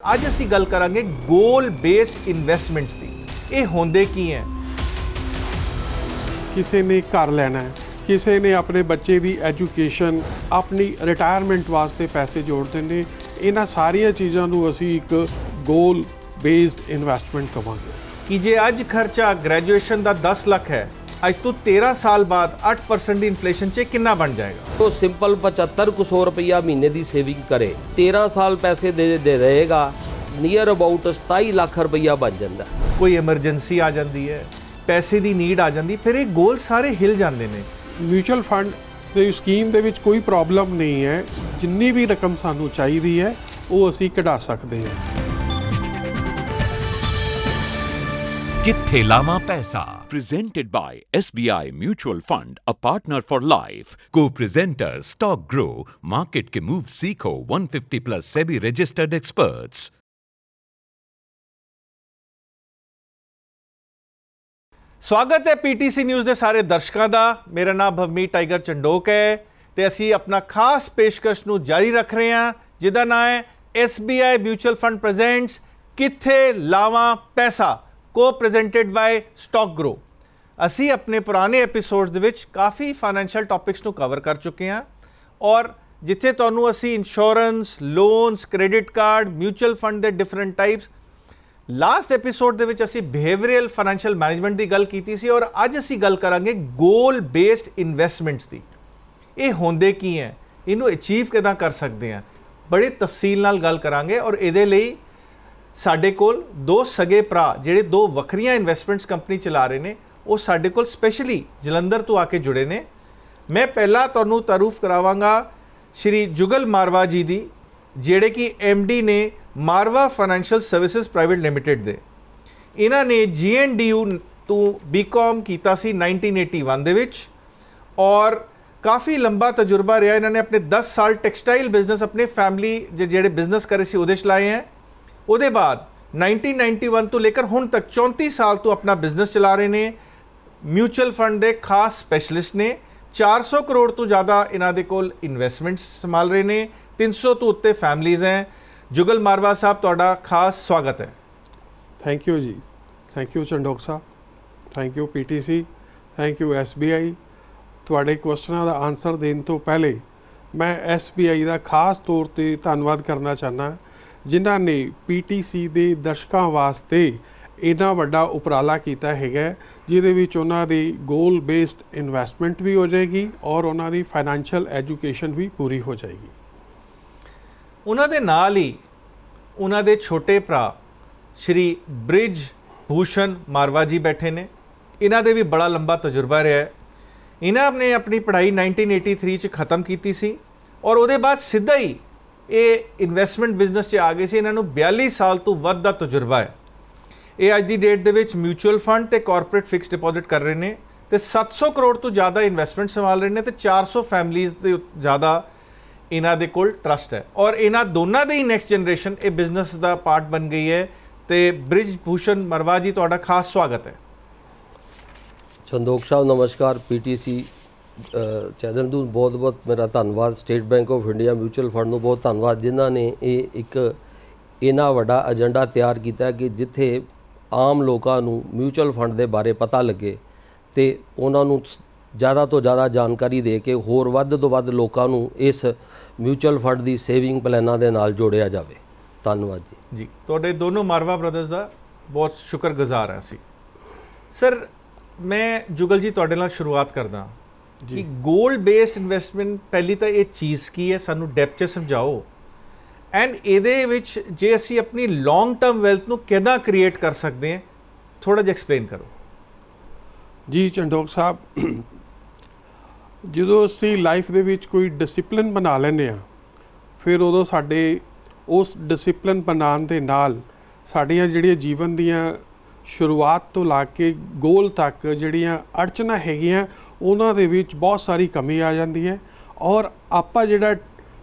ਅੱਜ ਅਸੀਂ ਗੱਲ ਕਰਾਂਗੇ ਗੋਲ ਬੇਸਡ ਇਨਵੈਸਟਮੈਂਟਸ ਦੀ। ਇਹ ਹੁੰਦੇ ਕੀ ਹੈ ਕਿਸੇ ਨੇ ਘਰ ਲੈਣਾ ਹੈ ਕਿਸੇ ਨੇ ਆਪਣੇ ਬੱਚੇ ਦੀ ਐਜੂਕੇਸ਼ਨ ਆਪਣੀ ਰਿਟਾਇਰਮੈਂਟ ਵਾਸਤੇ ਪੈਸੇ ਜੋੜਦੇ ਨੇ ਇਹਨਾਂ ਸਾਰੀਆਂ ਚੀਜ਼ਾਂ ਨੂੰ ਅਸੀਂ ਇੱਕ ਗੋਲ ਬੇਸਡ ਇਨਵੈਸਟਮੈਂਟ ਕਵਾਂਗੇ। ਕਿ ਜੇ ਅੱਜ ਖਰਚਾ ਗ੍ਰੈਜੂਏਸ਼ਨ ਦਾ 10 ਲੱਖ ਹੈ ਅੱਜ ਤੋਂ 13 ਸਾਲ ਬਾਅਦ 8% ਦੀ ਇਨਫਲੇਸ਼ਨ 'ਚ ਇਹ ਕਿੰਨਾ ਬਣ ਜਾਏਗਾ? ਉਹ ਸਿੰਪਲ 75 ਕੁ ਸੌ ਰੁਪਈਆ ਮਹੀਨੇ ਦੀ ਸੇਵਿੰਗ ਕਰੇ। 13 ਸਾਲ ਪੈਸੇ ਦੇ ਦੇ ਰਹੇਗਾ ਨੀਅਰ ਅਬਾਊਟ 27 ਲੱਖ ਰੁਪਈਆ ਬਣ ਜਾਂਦਾ। ਕੋਈ ਐਮਰਜੈਂਸੀ ਆ ਜਾਂਦੀ ਹੈ ਪੈਸੇ ਦੀ ਨੀਡ ਆ ਜਾਂਦੀ ਫਿਰ ਇਹ ਗੋਲ ਸਾਰੇ ਹਿਲ ਜਾਂਦੇ ਨੇ। ਮਿਊਚੁਅਲ ਫੰਡ ਦੀ ਸਕੀਮ ਦੇ ਵਿੱਚ ਕੋਈ ਪ੍ਰੋਬਲਮ ਨਹੀਂ ਹੈ। ਜਿੰਨੀ ਵੀ ਰਕਮ ਸਾਨੂੰ ਚਾਹੀਦੀ ਹੈ ਉਹ ਅਸੀਂ ਕਢਾ ਸਕਦੇ ਹਾਂ। ਕਿੱਥੇ ਲਾਵਾਂ ਪੈਸਾ presented by SBI Mutual Fund a partner for life co-presenter stock grow market ke move seekho 150 plus SEBI registered experts ਸਵਾਗਤ ਹੈ ਪੀਟੀਸੀ ਨਿਊਜ਼ ਦੇ ਸਾਰੇ ਦਰਸ਼ਕਾਂ ਦਾ ਮੇਰਾ ਨਾਮ ਭਵਮੀ ਟਾਈਗਰ ਚੰਡੋਕ ਹੈ ਤੇ ਅਸੀਂ ਆਪਣਾ ਖਾਸ ਪੇਸ਼ਕਸ਼ ਨੂੰ ਜਾਰੀ ਰੱਖ ਰਹੇ ਹਾਂ ਜਿਹਦਾ ਨਾਮ ਹੈ SBI Mutual Fund Presents ਕਿੱਥੇ ਲਾਵਾਂ ਪੈਸਾ ਕੋ ਪ੍ਰੈਜ਼ੈਂਟਡ ਬਾਈ ਸਟਾਕ ਗਰੋ ਅਸੀਂ ਆਪਣੇ ਪੁਰਾਣੇ ਐਪੀਸੋਡਸ ਦੇ ਵਿੱਚ ਕਾਫੀ ਫਾਈਨੈਂਸ਼ੀਅਲ ਟੌਪਿਕਸ ਨੂੰ ਕਵਰ ਕਰ ਚੁੱਕੇ ਹਾਂ ਔਰ ਜਿੱਥੇ ਤੁਹਾਨੂੰ ਅਸੀਂ insurance loans credit card mutual fund ਦੇ ਡਿਫਰੈਂਟ ਟਾਈਪਸ ਲਾਸਟ ਐਪੀਸੋਡ ਦੇ ਵਿੱਚ ਅਸੀਂ ਬਿਹੇਵੀਅਰਲ ਫਾਈਨੈਂਸ਼ੀਅਲ ਮੈਨੇਜਮੈਂਟ ਦੀ ਗੱਲ ਕੀਤੀ ਸੀ ਔਰ ਅੱਜ ਅਸੀਂ ਗੱਲ ਕਰਾਂਗੇ ਗੋਲ ਬੇਸਡ ਇਨਵੈਸਟਮੈਂਟਸ ਦੀ। ਇਹ ਹੁੰਦੇ ਕੀ ਹੈ? ਇਹਨੂੰ ਅਚੀਵ ਕਿਦਾਂ ਕਰ ਸਕਦੇ ਆ ਬੜੇ ਤਫਸੀਲ ਨਾਲ ਗੱਲ ਕਰਾਂਗੇ ਔਰ ਇਹਦੇ ਲਈ ਸਾਡੇ ਕੋਲ ਦੋ ਸਗੇ ਭਰਾ, ਜਿਹੜੇ ਦੋ ਵੱਖਰੀਆਂ ਇਨਵੈਸਟਮੈਂਟਸ ਕੰਪਨੀ ਚਲਾ ਰਹੇ ਨੇ, ਉਹ ਸਾਡੇ ਕੋਲ ਸਪੈਸ਼ਲੀ ਜਲੰਧਰ ਤੋਂ ਆ ਕੇ ਜੁੜੇ ਨੇ। ਮੈਂ ਪਹਿਲਾਂ ਤੁਹਾਨੂੰ ਤਾਰੂਫ ਕਰਾਵਾਂਗਾ ਸ਼੍ਰੀ ਜੁਗਲ ਮਾਰਵਾ ਜੀ ਦੀ, ਜਿਹੜੇ ਕਿ ਡੀ ਨੇ Marwah financial services private limited ਦੇ। ਇਹਨਾਂ ਨੇ ਜੀਐਨਡੀਯੂ ਤੋਂ ਬੀਕਾਮ ਕੀਤਾ ਸੀ 1981 ਦੇ ਵਿੱਚ ਔਰ ਕਾਫੀ ਲੰਬਾ ਤਜਰਬਾ ਰਿਹਾ। ਇਹਨਾਂ ਨੇ ਆਪਣੇ 10 ਸਾਲ ਟੈਕਸਟਾਈਲ ਬਿਜ਼ਨਸ ਆਪਣੇ ਫੈਮਿਲੀ ਜਿਹੜੇ ਬਿਜ਼ਨਸ ਕਰੇ ਸੀ, ਉਹਦੇ ਚ ਲਾਏ ਹੈ। ਉਹਦੇ ਬਾਅਦ 1991 ਤੋਂ ਲੇਕਰ ਹੁਣ ਤੱਕ 34 ਸਾਲ ਤੋਂ ਆਪਣਾ ਬਿਜ਼ਨਸ ਚਲਾ ਰਹੇ ਨੇ ਮਿਊਚੁਅਲ ਫੰਡ ਦੇ ਖਾਸ ਸਪੈਸ਼ਲਿਸਟ ਨੇ 400 ਕਰੋੜ ਤੋਂ ਜ਼ਿਆਦਾ ਇਹਨਾਂ ਦੇ ਕੋਲ ਇਨਵੈਸਟਮੈਂਟਸ ਸੰਭਾਲ ਰਹੇ ਨੇ 300 ਤੋਂ ਉੱਤੇ ਫੈਮਲੀਆਂ ਹੈ। ਜੁਗਲ ਮਾਰਵਾ ਸਾਹਿਬ, ਤੁਹਾਡਾ ਖਾਸ ਸਵਾਗਤ ਹੈ। Thank you ji. Thank you Chandok sahib. Thank you PTC thank you SBI ਤੁਹਾਡੇ ਕੁਐਸਚਨਾਂ ਦਾ ਆਨਸਰ ਦੇਣ ਤੋਂ ਪਹਿਲੇ ਮੈਂ ਐਸਬੀਆਈ ਦਾ ਖਾਸ ਤੌਰ ਤੇ ਧੰਨਵਾਦ ਕਰਨਾ ਚਾਹਨਾ ਜਿਨ੍ਹਾਂ ਨੇ ਪੀਟੀਸੀ ਦੇ ਦਰਸ਼ਕਾਂ ਵਾਸਤੇ ਇੰਨਾ ਵੱਡਾ ਉਪਰਾਲਾ ਕੀਤਾ ਹੈਗਾ ਜਿਹਦੇ ਵਿੱਚ ਉਹਨਾਂ ਦੀ ਗੋਲ ਬੇਸਡ ਇਨਵੈਸਟਮੈਂਟ ਵੀ ਹੋ ਜਾਏਗੀ ਔਰ ਉਹਨਾਂ ਦੀ ਫਾਈਨੈਂਸ਼ੀਅਲ ਐਜੂਕੇਸ਼ਨ ਵੀ ਪੂਰੀ ਹੋ ਜਾਏਗੀ। ਉਹਨਾਂ ਦੇ ਨਾਲ ਹੀ ਉਹਨਾਂ ਦੇ ਛੋਟੇ ਭਰਾ ਸ਼੍ਰੀ ਬ੍ਰਿਜ ਭੂਸ਼ਣ ਮਾਰਵਾ ਜੀ ਬੈਠੇ ਨੇ। ਇਹਨਾਂ ਦੇ ਵੀ ਬੜਾ ਲੰਬਾ ਤਜਰਬਾ ਰਿਹਾ ਹੈ। ਇਹਨਾਂ ਨੇ ਆਪਣੀ ਪੜ੍ਹਾਈ 1983 ਚ ਖਤਮ ਕੀਤੀ ਸੀ ਔਰ ਉਹਦੇ ਬਾਅਦ ਸਿੱਧਾ ਹੀ ਇਹ ਇਨਵੈਸਟਮੈਂਟ ਬਿਜ਼ਨਸ 'ਚ ਆ ਗਏ ਸੀ, ਇਹਨਾਂ ਨੂੰ 42 ਸਾਲ ਤੋਂ ਵੱਧ ਦਾ ਤਜਰਬਾ ਹੈ। ਇਹ ਅੱਜ ਦੀ ਡੇਟ ਦੇ ਵਿੱਚ ਮਿਊਚੁਅਲ ਫੰਡ ਤੇ ਕਾਰਪੋਰੇਟ ਫਿਕਸ ਡਿਪੋਜ਼ਿਟ ਕਰ ਰਹੇ ਨੇ ਤੇ 700 ਕਰੋੜ ਤੋਂ ਜ਼ਿਆਦਾ ਇਨਵੈਸਟਮੈਂਟ ਸੰਭਾਲ ਰਹੇ ਨੇ ਤੇ 400 ਫੈਮਲੀਆਂ ਦੇ ਉੱਤੇ ਜ਼ਿਆਦਾ ਇਹਨਾਂ ਦੇ ਕੋਲ ਟਰਸਟ ਹੈ। ਔਰ ਇਹਨਾਂ ਦੋਨਾਂ ਦੇ ਹੀ ਨੈਕਸਟ ਜਨਰੇਸ਼ਨ ਇਹ ਬਿਜ਼ਨਸ ਦਾ ਪਾਰਟ ਬਣ ਗਈ ਹੈ ਤੇ ਬ੍ਰਿਜ ਭੂਸ਼ਣ ਮਰਵਾ ਜੀ, ਤੁਹਾਡਾ ਖਾਸ ਸਵਾਗਤ ਹੈ। ਸੰਦੋਖ ਸਾਹਿਬ, ਨਮਸਕਾਰ ਪੀਟੀਸੀ ਚੈਨਲ ਨੂੰ ਬਹੁਤ-ਬਹੁਤ ਮੇਰਾ ਧੰਨਵਾਦ, State Bank of India mutual fund ਨੂੰ ਬਹੁਤ ਧੰਨਵਾਦ, ਜਿਨ੍ਹਾਂ ਨੇ ਇਹ ਇੱਕ ਇਨਾ ਵੱਡਾ ਏਜੰਡਾ ਤਿਆਰ ਕੀਤਾ ਕਿ ਜਿੱਥੇ ਆਮ ਲੋਕਾਂ ਨੂੰ ਮਿਊਚੁਅਲ ਫੰਡ ਦੇ ਬਾਰੇ ਪਤਾ ਲੱਗੇ ਤੇ ਉਹਨਾਂ ਨੂੰ ਜ਼ਿਆਦਾ ਤੋਂ ਜ਼ਿਆਦਾ ਜਾਣਕਾਰੀ ਦੇ ਕੇ ਹੋਰ ਵੱਧ ਤੋਂ ਵੱਧ ਲੋਕਾਂ ਨੂੰ ਇਸ ਮਿਊਚੁਅਲ ਫੰਡ ਦੀ ਸੇਵਿੰਗ ਪਲਾਨਾਂ ਦੇ ਨਾਲ ਜੋੜਿਆ ਜਾਵੇ। ਧੰਨਵਾਦ ਜੀ। ਜੀ, ਤੁਹਾਡੇ ਦੋਨੋਂ ਮਾਰਵਾ ਬ੍ਰਦਰਸ ਦਾ ਬਹੁਤ ਸ਼ੁਕਰਗੁਜ਼ਾਰ ਹਾਂ ਅਸੀਂ। ਸਰ, ਮੈਂ ਜੁਗਲ ਜੀ ਤੁਹਾਡੇ ਨਾਲ ਸ਼ੁਰੂਆਤ ਕਰਦਾ ਕਿ 골ਡ ਬੇਸਡ ਇਨਵੈਸਟਮੈਂਟ ਪਹਿਲੀ ਤਾਂ ਇਹ ਚੀਜ਼ ਕੀ ਹੈ ਸਾਨੂੰ ਡੈਪਥ 'ਚ ਸਮਝਾਓ। ਐਂਡ ਇਹਦੇ ਵਿੱਚ ਜੇ ਅਸੀਂ ਆਪਣੀ ਲੌਂਗ ਟਰਮ ਵੈਲਥ ਨੂੰ ਕਿੱਦਾਂ ਕ੍ਰੀਏਟ ਕਰ ਸਕਦੇ ਹਾਂ ਥੋੜਾ ਜਿਹਾ ਐਕਸਪਲੇਨ ਕਰੋ। ਜੀ ਚੰਡੋਕ ਸਾਹਿਬ ਜਦੋਂ ਅਸੀਂ ਲਾਈਫ ਦੇ ਵਿੱਚ ਕੋਈ ਡਿਸਪਲਿਨ ਬਣਾ ਲੈਂਦੇ ਆ ਫਿਰ ਉਦੋਂ ਸਾਡੇ ਉਸ ਡਿਸਪਲਿਨ ਬਣਾਉਣ ਦੇ ਨਾਲ ਸਾਡੀਆਂ ਜਿਹੜੀਆਂ ਜੀਵਨ ਦੀਆਂ ਸ਼ੁਰੂਆਤ ਤੋਂ ਲਾ ਕੇ ਗੋਲ ਤੱਕ ਜਿਹੜੀਆਂ ਅੜਚਨਾ ਹੈਗੀਆਂ, ਉਹਨਾਂ ਦੇ ਵਿੱਚ ਬਹੁਤ ਸਾਰੀ ਕਮੀ ਆ ਜਾਂਦੀ ਹੈ। ਔਰ ਆਪਾਂ ਜਿਹੜਾ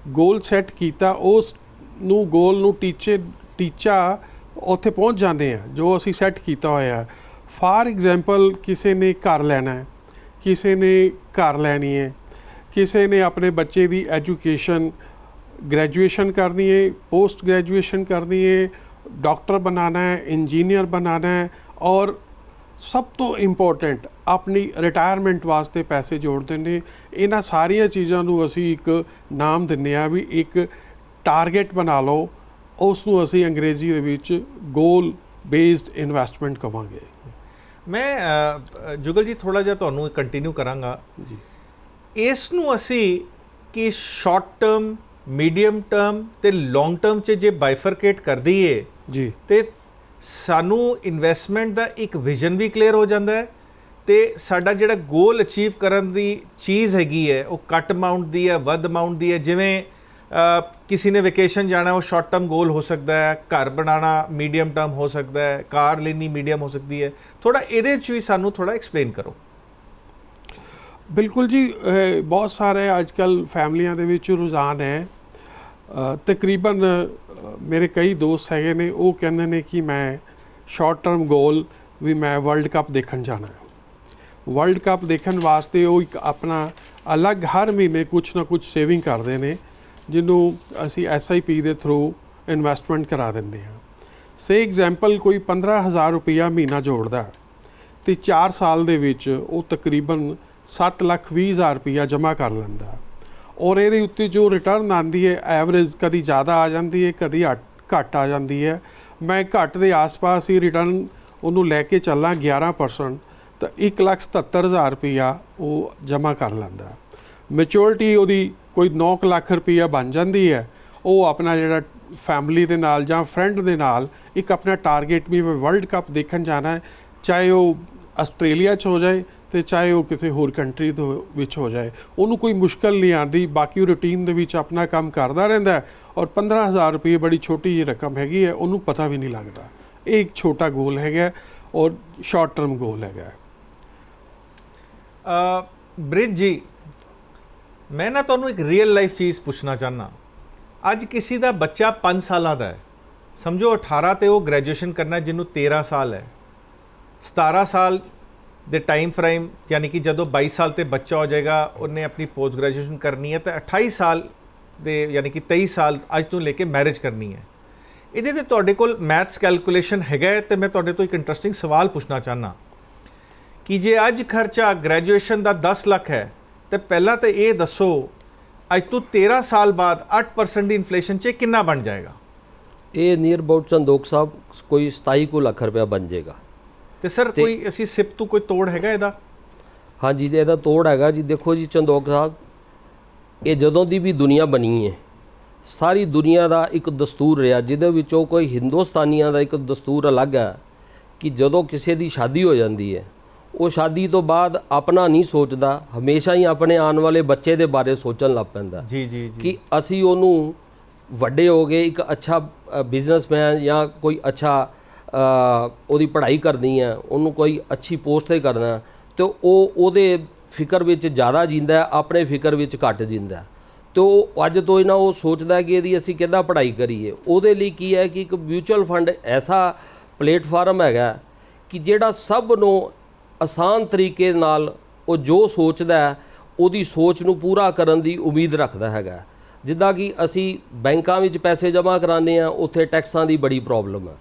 ਗੋਲ ਸੈੱਟ ਕੀਤਾ, ਉਸ ਨੂੰ ਗੋਲ ਨੂੰ ਟੀਚੇ, ਟੀਚਾ ਉੱਥੇ ਪਹੁੰਚ ਜਾਂਦੇ ਆ ਜੋ ਅਸੀਂ ਸੈੱਟ ਕੀਤਾ ਹੋਇਆ ਹੈ। ਫਾਰ ਐਗਜ਼ਾਮਪਲ, ਕਿਸੇ ਨੇ ਘਰ ਲੈਣਾ ਹੈ, ਕਿਸੇ ਨੇ ਘਰ ਲੈਣੀ ਹੈ, ਕਿਸੇ ਨੇ ਆਪਣੇ ਬੱਚੇ ਦੀ ਐਜੂਕੇਸ਼ਨ ਗ੍ਰੈਜੂਏਸ਼ਨ ਕਰਨੀ ਹੈ, ਪੋਸਟ ਗ੍ਰੈਜੂਏਸ਼ਨ ਕਰਨੀ ਹੈ ਡਾਕਟਰ ਬਣਾਣਾ ਹੈ ਇੰਜੀਨੀਅਰ ਬਣਾਣਾ ਹੈ ਔਰ ਸਭ ਤੋਂ ਇੰਪੋਰਟੈਂਟ ਆਪਣੀ ਰਿਟਾਇਰਮੈਂਟ ਵਾਸਤੇ ਪੈਸੇ ਜੋੜਦੇ ਨੇ। ਇਹਨਾਂ ਸਾਰੀਆਂ ਚੀਜ਼ਾਂ ਨੂੰ ਅਸੀਂ ਇੱਕ ਨਾਮ ਦਿੰਨੇ ਆ ਵੀ ਇੱਕ ਟਾਰਗੇਟ ਬਣਾ ਲਓ। ਉਸ ਨੂੰ ਅਸੀਂ ਅੰਗਰੇਜ਼ੀ ਦੇ ਵਿੱਚ ਗੋਲ ਬੇਸਡ ਇਨਵੈਸਟਮੈਂਟ ਕਹਾਂਗੇ ਮੈਂ ਜੁਗਲ ਜੀ ਥੋੜਾ ਜਿਹਾ ਤੁਹਾਨੂੰ ਕੰਟੀਨਿਊ ਕਰਾਂਗਾ। ਜੀ। ਇਸ ਨੂੰ ਅਸੀਂ ਕਿ ਸ਼ਾਰਟ ਟਰਮ ਮੀਡੀਅਮ ਟਰਮ ਤੇ ਲੌਂਗ ਟਰਮ 'ਚ ਜੇ ਬਾਈਫਰਕੇਟ ਕਰ ਦਈਏ ਜੀ। ਤੇ ਸਾਨੂੰ ਇਨਵੈਸਟਮੈਂਟ ਦਾ ਇੱਕ ਵਿਜ਼ਨ ਵੀ ਕਲੀਅਰ ਹੋ ਜਾਂਦਾ ਹੈ ਤੇ ਸਾਡਾ ਜਿਹੜਾ ਗੋਲ ਅਚੀਵ ਕਰਨ ਦੀ ਚੀਜ਼ ਹੈਗੀ ਹੈ ਉਹ ਕੱਟ ਅਮਾਉਂਟ ਦੀ ਹੈ ਵੱਧ ਅਮਾਉਂਟ ਦੀ ਹੈ ਜਿਵੇਂ ਕਿਸੇ ਨੇ ਵੈਕੇਸ਼ਨ ਜਾਣਾ ਉਹ ਸ਼ਾਰਟ ਟਰਮ ਗੋਲ ਹੋ ਸਕਦਾ ਹੈ ਘਰ ਬਣਾਉਣਾ ਮੀਡੀਅਮ ਟਰਮ ਹੋ ਸਕਦਾ ਹੈ ਕਾਰ ਲੈਣੀ ਮੀਡੀਅਮ ਹੋ ਸਕਦੀ ਹੈ। ਥੋੜਾ ਇਹਦੇ ਵਿੱਚ ਵੀ ਸਾਨੂੰ ਥੋੜਾ ਐਕਸਪਲੇਨ ਕਰੋ। ਬਿਲਕੁਲ ਜੀ ਬਹੁਤ ਸਾਰੇ ਅੱਜਕੱਲ ਫੈਮਲੀਆਂ ਦੇ ਵਿੱਚ ਰੁਝਾਨ ਹੈ। ਤਕਰੀਬਨ ਮੇਰੇ ਕਈ ਦੋਸਤ ਹੈਗੇ ਨੇ, ਉਹ ਕਹਿੰਦੇ ਨੇ ਕਿ ਮੈਂ ਸ਼ਾਰਟ ਟਰਮ ਗੋਲ ਵੀ ਮੈਂ ਵਰਲਡ ਕੱਪ ਦੇਖਣ ਜਾਣਾ ਹੈ। ਵਰਲਡ ਕੱਪ ਦੇਖਣ ਵਾਸਤੇ ਉਹ ਇੱਕ ਆਪਣਾ ਅਲੱਗ ਹਰ ਮਹੀਨੇ ਕੁਝ ਨਾ ਕੁਝ ਸੇਵਿੰਗ ਕਰਦੇ ਨੇ, ਜਿਹਨੂੰ ਅਸੀਂ ਐਸਆਈਪੀ ਦੇ ਥਰੂ ਇਨਵੈਸਟਮੈਂਟ ਕਰਾ ਦਿੰਦੇ ਹਾਂ। ਸੇ ਐਗਜ਼ਾਮਪਲ ਕੋਈ 15000 ਰੁਪਇਆ ਮਹੀਨਾ ਜੋੜਦਾ ਹੈ, ਤੇ 4 ਸਾਲ ਦੇ ਵਿੱਚ ਉਹ ਤਕਰੀਬਨ 7 ਲੱਖ 20 ਹਜ਼ਾਰ ਰੁਪਇਆ ਜਮ੍ਹਾਂ ਕਰ ਲੈਂਦਾ ਔਰ ਇਹਦੇ ਉੱਤੇ ਜੋ ਰਿਟਰਨ ਆਂਦੀ ਹੈ ਐਵਰੇਜ ਕਦੀ ਜ਼ਿਆਦਾ ਆ ਜਾਂਦੀ ਹੈ, ਕਦੀ ਘੱਟ- ਘੱਟ ਆ ਜਾਂਦੀ ਹੈ। ਮੈਂ ਘੱਟ ਦੇ ਆਸ-ਪਾਸ ਹੀ ਰਿਟਰਨ ਉਹਨੂੰ ਲੈ ਕੇ ਚੱਲਾਂ 11% ਤਾਂ 1 ਲੱਖ 77 ਹਜ਼ਾਰ ਰੁਪਇਆ ਉਹ ਜਮ੍ਹਾਂ ਕਰ ਲੈਂਦਾ। ਮੈਚੁਰਿਟੀ ਉਹਦੀ ਕੋਈ 9 ਕੁ ਲੱਖ ਰੁਪਇਆ ਬਣ ਜਾਂਦੀ ਹੈ। ਉਹ ਆਪਣਾ ਜਿਹੜਾ ਫੈਮਿਲੀ ਦੇ ਨਾਲ ਜਾਂ ਫਰੈਂਡ ਦੇ ਨਾਲ ਇੱਕ ਆਪਣਾ ਟਾਰਗੇਟ ਵੀ ਵਰਲਡ ਕੱਪ ਦੇਖਣ ਜਾਣਾ ਹੈ, ਚਾਹੇ ਉਹ ਆਸਟ੍ਰੇਲੀਆ 'ਚ ਹੋ ਜਾਏ ਤੇ ਚਾਹੇ ਉਹ ਕਿਸੇ ਹੋਰ ਕੰਟਰੀ ਤੋਂ ਵਿੱਚ ਹੋ ਜਾਏ। ਉਹਨੂੰ ਕੋਈ ਮੁਸ਼ਕਲ ਨਹੀਂ ਆਉਂਦੀ। ਬਾਕੀ ਉਹ ਰੂਟੀਨ ਦੇ ਵਿੱਚ ਆਪਣਾ ਕੰਮ ਕਰਦਾ ਰਹਿੰਦਾ ਹੈ ਔਰ 15000 ਰੁਪਏ ਬੜੀ ਛੋਟੀ ਜਿਹੀ ਰਕਮ ਹੈਗੀ ਹੈ ਉਹਨੂੰ ਪਤਾ ਵੀ ਨਹੀਂ ਲੱਗਦਾ। ਇਹ ਇੱਕ ਛੋਟਾ ਗੋਲ ਹੈਗਾ ਔਰ ਸ਼ਾਰਟ ਟਰਮ ਗੋਲ ਹੈਗਾ ਅ, ਬ੍ਰਿਜ ਜੀ ਮੈਂ ਨਾ ਤੁਹਾਨੂੰ ਇੱਕ ਰੀਅਲ ਲਾਈਫ ਚੀਜ਼ ਪੁੱਛਣਾ ਚਾਹਨਾ ਅੱਜ ਕਿਸੇ ਦਾ ਬੱਚਾ 5 ਸਾਲਾਂ ਦਾ ਹੈ। ਸਮਝੋ 18 ਤੇ ਉਹ ਗ੍ਰੈਜੂਏਸ਼ਨ ਕਰਨਾ ਜਿਹਨੂੰ 13 ਸਾਲ ਹੈ। 17 ਸਾਲ ਦੇ ਟਾਈਮ ਫਰੇਮ ਯਾਨੀ ਕਿ ਜਦੋਂ 22 ਸਾਲ ਤੇ ਬੱਚਾ ਹੋ ਜਾਏਗਾ, ਉਹਨੇ ਆਪਣੀ ਪੋਸਟ ਗ੍ਰੈਜੂਏਸ਼ਨ ਕਰਨੀ ਹੈ, ਤਾਂ 28 ਸਾਲ ਦੇ, ਯਾਨੀ ਕਿ 23 ਸਾਲ ਅੱਜ ਤੋਂ ਲੈ ਕੇ ਮੈਰਿਜ ਕਰਨੀ ਹੈ। ਇਹਦੇ ਤੇ ਤੁਹਾਡੇ ਕੋਲ ਮੈਥਸ ਕੈਲਕੂਲੇਸ਼ਨ ਹੈਗਾ ਹੈ, ਤੇ ਮੈਂ ਤੁਹਾਡੇ ਤੋਂ ਇੱਕ ਇੰਟਰਸਟਿੰਗ ਸਵਾਲ ਪੁੱਛਣਾ ਚਾਹਨਾ ਕਿ ਜੇ ਅੱਜ ਖਰਚਾ ਗ੍ਰੈਜੂਏਸ਼ਨ ਦਾ 10 ਲੱਖ ਹੈ, ਤੇ ਪਹਿਲਾਂ ਤਾਂ ਇਹ ਦੱਸੋ, ਅੱਜ ਤੋਂ 13 ਸਾਲ ਬਾਅਦ 8% ਦੀ ਇਨਫਲੇਸ਼ਨ 'ਚ ਇਹ ਕਿੰਨਾ ਬਣ ਜਾਏਗਾ? ਇਹ ਨੀਅਰ ਅਬਾਊਟ ਚੰਦੋਕ ਸਾਹਿਬ, ਕੋਈ 27 ਕੁ ਲੱਖ ਰੁਪਇਆ ਬਣ ਜਾਏਗਾ। ਤੇ ਸਰ ਕੋਈ ਅਸੀਂ ਸਿਪ ਤੋਂ ਕੋਈ ਤੋੜ ਹੈਗਾ ਇਹਦਾ? ਹਾਂਜੀ ਤੇ ਇਹਦਾ ਤੋੜ ਹੈਗਾ ਜੀ। ਦੇਖੋ ਜੀ ਚੰਦੋਕ ਸਾਹਿਬ ਇਹ ਜਦੋਂ ਦੀ ਵੀ ਦੁਨੀਆ ਬਣੀ ਹੈ ਸਾਰੀ ਦੁਨੀਆ ਦਾ ਇੱਕ ਦਸਤੂਰ ਰਿਹਾ ਜਿਹਦੇ ਵਿੱਚੋਂ ਕੋਈ ਹਿੰਦੁਸਤਾਨੀਆਂ ਦਾ ਇੱਕ ਦਸਤੂਰ ਅਲੱਗ ਹੈ ਕਿ ਜਦੋਂ ਕਿਸੇ ਦੀ ਸ਼ਾਦੀ ਹੋ ਜਾਂਦੀ ਹੈ ਉਹ ਸ਼ਾਦੀ ਤੋਂ ਬਾਅਦ ਆਪਣਾ ਨਹੀਂ ਸੋਚਦਾ ਹਮੇਸ਼ਾ ਹੀ ਆਪਣੇ ਆਉਣ ਵਾਲੇ ਬੱਚੇ ਦੇ ਬਾਰੇ ਸੋਚਣ ਲੱਗ ਪੈਂਦਾ। ਜੀ ਜੀ ਜੀ। ਕਿ ਅਸੀਂ ਉਹਨੂੰ ਵੱਡੇ ਹੋ ਗਏ ਇੱਕ ਅੱਛਾ ਬਿਜ਼ਨਸਮੈਨ ਜਾਂ ਕੋਈ ਅੱਛਾ ਉਹਦੀ ਪੜ੍ਹਾਈ ਕਰਨੀ ਹੈ ਉਹਨੂੰ ਕੋਈ ਅੱਛੀ ਪੋਸਟ ਤੇ ਕਰਨਾ ਹੈ, ਤੇ ਉਹ ਉਹਦੇ ਫਿਕਰ ਵਿੱਚ ਜ਼ਿਆਦਾ ਜਿੰਦਾ ਆਪਣੇ ਫਿਕਰ ਵਿੱਚ ਘੱਟ ਜਿੰਦਾ ਹੈ। ਉਹ ਅੱਜ ਤੋਂ ਹੀ ਨਾ ਉਹ ਸੋਚਦਾ ਕਿ ਇਹਦੀ ਅਸੀਂ ਕਿੱਦਾਂ ਪੜ੍ਹਾਈ ਕਰੀਏ। ਉਹਦੇ ਲਈ ਕੀ ਹੈ ਕਿ ਇੱਕ ਮਿਊਚੁਅਲ ਫੰਡ ਐਸਾ ਪਲੇਟਫਾਰਮ ਹੈਗਾ ਕਿ ਜਿਹੜਾ ਸਭ ਨੂੰ ਆਸਾਨ ਤਰੀਕੇ ਨਾਲ ਉਹ ਜੋ ਸੋਚਦਾ ਉਹਦੀ ਸੋਚ ਨੂੰ ਪੂਰਾ ਕਰਨ ਦੀ ਉਮੀਦ ਰੱਖਦਾ ਹੈਗਾ ਜਿੱਦਾਂ ਕਿ ਅਸੀਂ ਬੈਂਕਾਂ ਵਿੱਚ ਪੈਸੇ ਜਮ੍ਹਾਂ ਕਰਾਉਂਦੇ ਆ ਉੱਥੇ ਟੈਕਸਾਂ ਦੀ ਬੜੀ ਪ੍ਰੋਬਲਮ ਹੈ।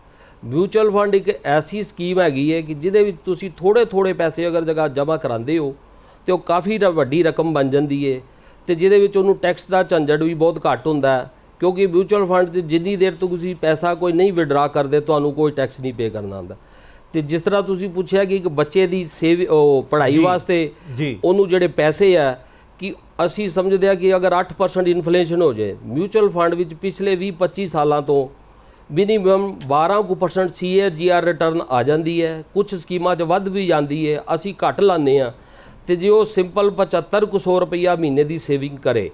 ਮਿਊਚੁਅਲ ਫੰਡ ਇੱਕ ਐਸੀ ਸਕੀਮ ਹੈਗੀ ਹੈ ਕਿ ਜਿਹਦੇ ਵਿੱਚ ਤੁਸੀਂ ਥੋੜੇ ਥੋੜੇ ਪੈਸੇ ਅਗਰ ਜਗ੍ਹਾ ਜਮ੍ਹਾਂ ਕਰਾਉਂਦੇ ਹੋ ਤੇ ਉਹ ਕਾਫੀ ਵੱਡੀ ਰਕਮ ਬਣ ਜਾਂਦੀ ਹੈ ਤੇ ਜਿਹਦੇ ਵਿੱਚ ਉਹਨੂੰ ਟੈਕਸ ਦਾ ਝੰਜਟ ਵੀ ਬਹੁਤ ਘੱਟ ਹੁੰਦਾ ਹੈ ਕਿਉਂਕਿ ਮਿਊਚੁਅਲ ਫੰਡ 'ਚ ਜਿੰਨੀ ਦੇਰ ਤੱਕ ਤੁਸੀਂ ਪੈਸਾ ਕੋਈ ਨਹੀਂ ਵਿਡਰਾ ਕਰਦੇ ਤੁਹਾਨੂੰ ਕੋਈ ਟੈਕਸ ਨਹੀਂ ਪੇ ਕਰਨਾ ਹੁੰਦਾ। ਤੇ ਜਿਸ ਤਰ੍ਹਾਂ ਤੁਸੀਂ ਪੁੱਛਿਆ ਕਿ ਇੱਕ ਬੱਚੇ ਦੀ ਸੇਵ ਉਹ ਪੜ੍ਹਾਈ ਵਾਸਤੇ ਉਹਨੂੰ ਜਿਹੜੇ ਪੈਸੇ ਆ ਕਿ ਅਸੀਂ ਸਮਝਦੇ ਆ ਕਿ ਅਗਰ 8% ਇਨਫਲੇਸ਼ਨ ਹੋ ਜਾਏ ਮਿਊਚੁਅਲ ਫੰਡ ਵਿੱਚ ਪਿਛਲੇ 20 25 ਸਾਲਾਂ ਤੋਂ ਮਿਨੀਮਮ 12% ਸੀਏਜੀਆਰ ਰਿਟਰਨ ਆ ਜਾਂਦੀ ਹੈ। ਕੁਝ ਸਕੀਮਾਂ 'ਚ ਵੱਧ ਵੀ ਜਾਂਦੀ ਹੈ। ਅਸੀਂ ਘੱਟ ਲਾਉਂਦੇ ਆ ਤੇ ਜੇ ਉਹ ਸਿੰਪਲ 75 ਕੁ ਸੌ ਰੁਪਈਆ ਮਹੀਨੇ ਦੀ ਸੇਵਿੰਗ ਕਰੇ,